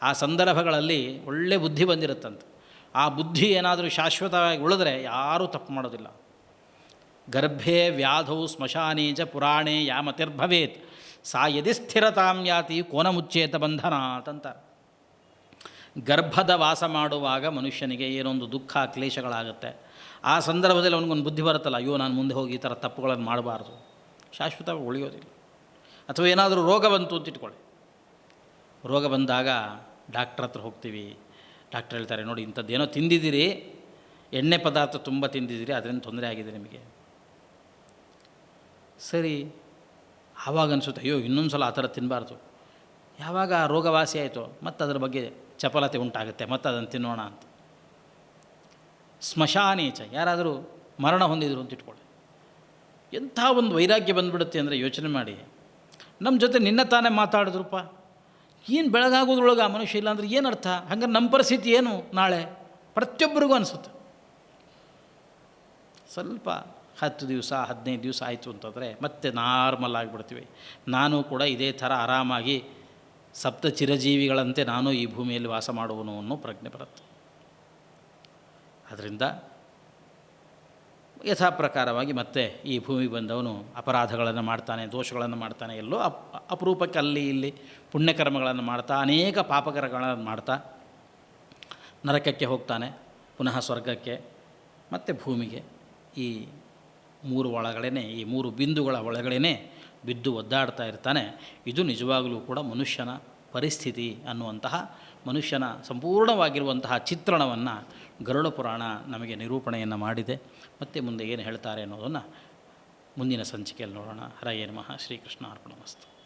ಆ ಸಂದರ್ಭಗಳಲ್ಲಿ ಒಳ್ಳೆ ಬುದ್ಧಿ ಬಂದಿರುತ್ತಂತೆ. ಆ ಬುದ್ಧಿ ಏನಾದರೂ ಶಾಶ್ವತವಾಗಿ ಉಳಿದ್ರೆ ಯಾರೂ ತಪ್ಪು ಮಾಡೋದಿಲ್ಲ. ಗರ್ಭೆ ವ್ಯಾಧೌ ಸ್ಮಶಾನೇ ಚ ಪುರಾಣೇ ಯಾಮತಿರ್ಭವೇತ್. ಸಾ ಯದಿ ಸ್ಥಿರತಾಂ ಯಾತಿ ಕೋನ ಮುಚ್ಚೇತ ಅಂತ. ಗರ್ಭದ ವಾಸ ಮಾಡುವಾಗ ಮನುಷ್ಯನಿಗೆ ಏನೊಂದು ದುಃಖ, ಕ್ಲೇಶಗಳಾಗುತ್ತೆ. ಆ ಸಂದರ್ಭದಲ್ಲಿ ಅವನಿಗೊಂದು ಬುದ್ಧಿ ಬರುತ್ತಲ್ಲ, ಅಯ್ಯೋ, ನಾನು ಮುಂದೆ ಹೋಗಿ ಈ ಥರ ತಪ್ಪುಗಳನ್ನು ಮಾಡಬಾರ್ದು. ಶಾಶ್ವತವಾಗಿ ಉಳಿಯೋದಿಲ್ಲ. ಅಥವಾ ಏನಾದರೂ ರೋಗ ಬಂತು ಅಂತ ಇಟ್ಕೊಳ್ಳಿ. ರೋಗ ಬಂದಾಗ ಡಾಕ್ಟ್ರ್ ಹತ್ರ ಹೋಗ್ತೀವಿ. ಡಾಕ್ಟ್ರ್ ಹೇಳ್ತಾರೆ, ನೋಡಿ ಇಂಥದ್ದೇನೋ ತಿಂದಿದ್ದೀರಿ, ಎಣ್ಣೆ ಪದಾರ್ಥ ತುಂಬ ತಿಂದಿದ್ದೀರಿ, ಅದರಿಂದ ತೊಂದರೆ ಆಗಿದೆ ನಿಮಗೆ. ಸರಿ, ಆವಾಗ ಅನಿಸುತ್ತೆ, ಅಯ್ಯೋ, ಇನ್ನೊಂದು ಸಲ ಆ ಥರ ತಿನ್ನಬಾರ್ದು ಯಾವಾಗ ಆ ರೋಗ ವಾಸಿ ಆಯಿತು ಮತ್ತು ಅದರ ಬಗ್ಗೆ ಚಪಲತೆ ಉಂಟಾಗುತ್ತೆ ಮತ್ತು ಅದನ್ನು ತಿನ್ನೋಣ ಅಂತ. ಸ್ಮಶಾನೇಚ ಯಾರಾದರೂ ಮರಣ ಹೊಂದಿದ್ರು ಅಂತ ಇಟ್ಕೊಳ್ಳಿ. ಎಂಥ ಒಂದು ವೈರಾಗ್ಯ ಬಂದುಬಿಡುತ್ತೆ ಅಂದರೆ ಯೋಚನೆ ಮಾಡಿ. ನಮ್ಮ ಜೊತೆ ನಿನ್ನ ತಾನೇ ಮಾತಾಡಿದ್ರಪ್ಪ ಏನು ಬೆಳಗಾಗೋದ್ರೊಳಗೆ ಆ ಮನುಷ್ಯ ಇಲ್ಲಾಂದ್ರೆ ಏನು ಅರ್ಥ? ಹಂಗಾರೆ ನಮ್ಮ ಪರಿಸ್ಥಿತಿ ಏನು ನಾಳೆ? ಪ್ರತಿಯೊಬ್ಬರಿಗೂ ಅನಿಸುತ್ತೆ. ಸ್ವಲ್ಪ ಹತ್ತು ದಿವಸ, ಹದಿನೈದು ದಿವಸ ಆಯಿತು ಅಂತಂದರೆ ಮತ್ತೆ ನಾರ್ಮಲ್ ಆಗಿಬಿಡ್ತೀವಿ. ನಾನು ಕೂಡ ಇದೇ ಥರ ಆರಾಮಾಗಿ ಸಪ್ತ ಚಿರಜೀವಿಗಳಂತೆ ನಾನು ಈ ಭೂಮಿಯಲ್ಲಿ ವಾಸ ಮಾಡುವನು ಅನ್ನೋ ಪ್ರಜ್ಞೆ ಬರುತ್ತೆ. ಅದರಿಂದ ಯಥಾ ಪ್ರಕಾರವಾಗಿ ಮತ್ತೆ ಈ ಭೂಮಿ ಬಂದವನು ಅಪರಾಧಗಳನ್ನು ಮಾಡ್ತಾನೆ, ದೋಷಗಳನ್ನು ಮಾಡ್ತಾನೆ, ಎಲ್ಲೋ ಅಪ್, ಅಪರೂಪಕ್ಕೆ ಅಲ್ಲಿ ಇಲ್ಲಿ ಪುಣ್ಯಕರ್ಮಗಳನ್ನು ಮಾಡ್ತಾ, ಅನೇಕ ಪಾಪಕರಗಳನ್ನು ಮಾಡ್ತಾ ನರಕಕ್ಕೆ ಹೋಗ್ತಾನೆ, ಪುನಃ ಸ್ವರ್ಗಕ್ಕೆ, ಮತ್ತು ಭೂಮಿಗೆ. ಈ ಮೂರು ಒಳಗಡೆನೆ, ಈ ಮೂರು ಬಿಂದುಗಳ ಒಳಗಡೆನೆ ಬಿದ್ದು ಒದ್ದಾಡ್ತಾ ಇರ್ತಾನೆ. ಇದು ನಿಜವಾಗಲೂ ಕೂಡ ಮನುಷ್ಯನ ಪರಿಸ್ಥಿತಿ ಅನ್ನುವಂತಹ, ಮನುಷ್ಯನ ಸಂಪೂರ್ಣವಾಗಿರುವಂತಹ ಚಿತ್ರಣವನ್ನು ಗರುಡ ಪುರಾಣ ನಮಗೆ ನಿರೂಪಣೆಯನ್ನು ಮಾಡಿದೆ. ಮತ್ತೆ ಮುಂದೆ ಏನು ಹೇಳ್ತಾರೆ ಅನ್ನೋದನ್ನು ಮುಂದಿನ ಸಂಚಿಕೆಯಲ್ಲಿ ನೋಡೋಣ. ಹರಯೇ ನಮಃ. ಶ್ರೀಕೃಷ್ಣ ಅರ್ಪಣ ಮಸ್ತು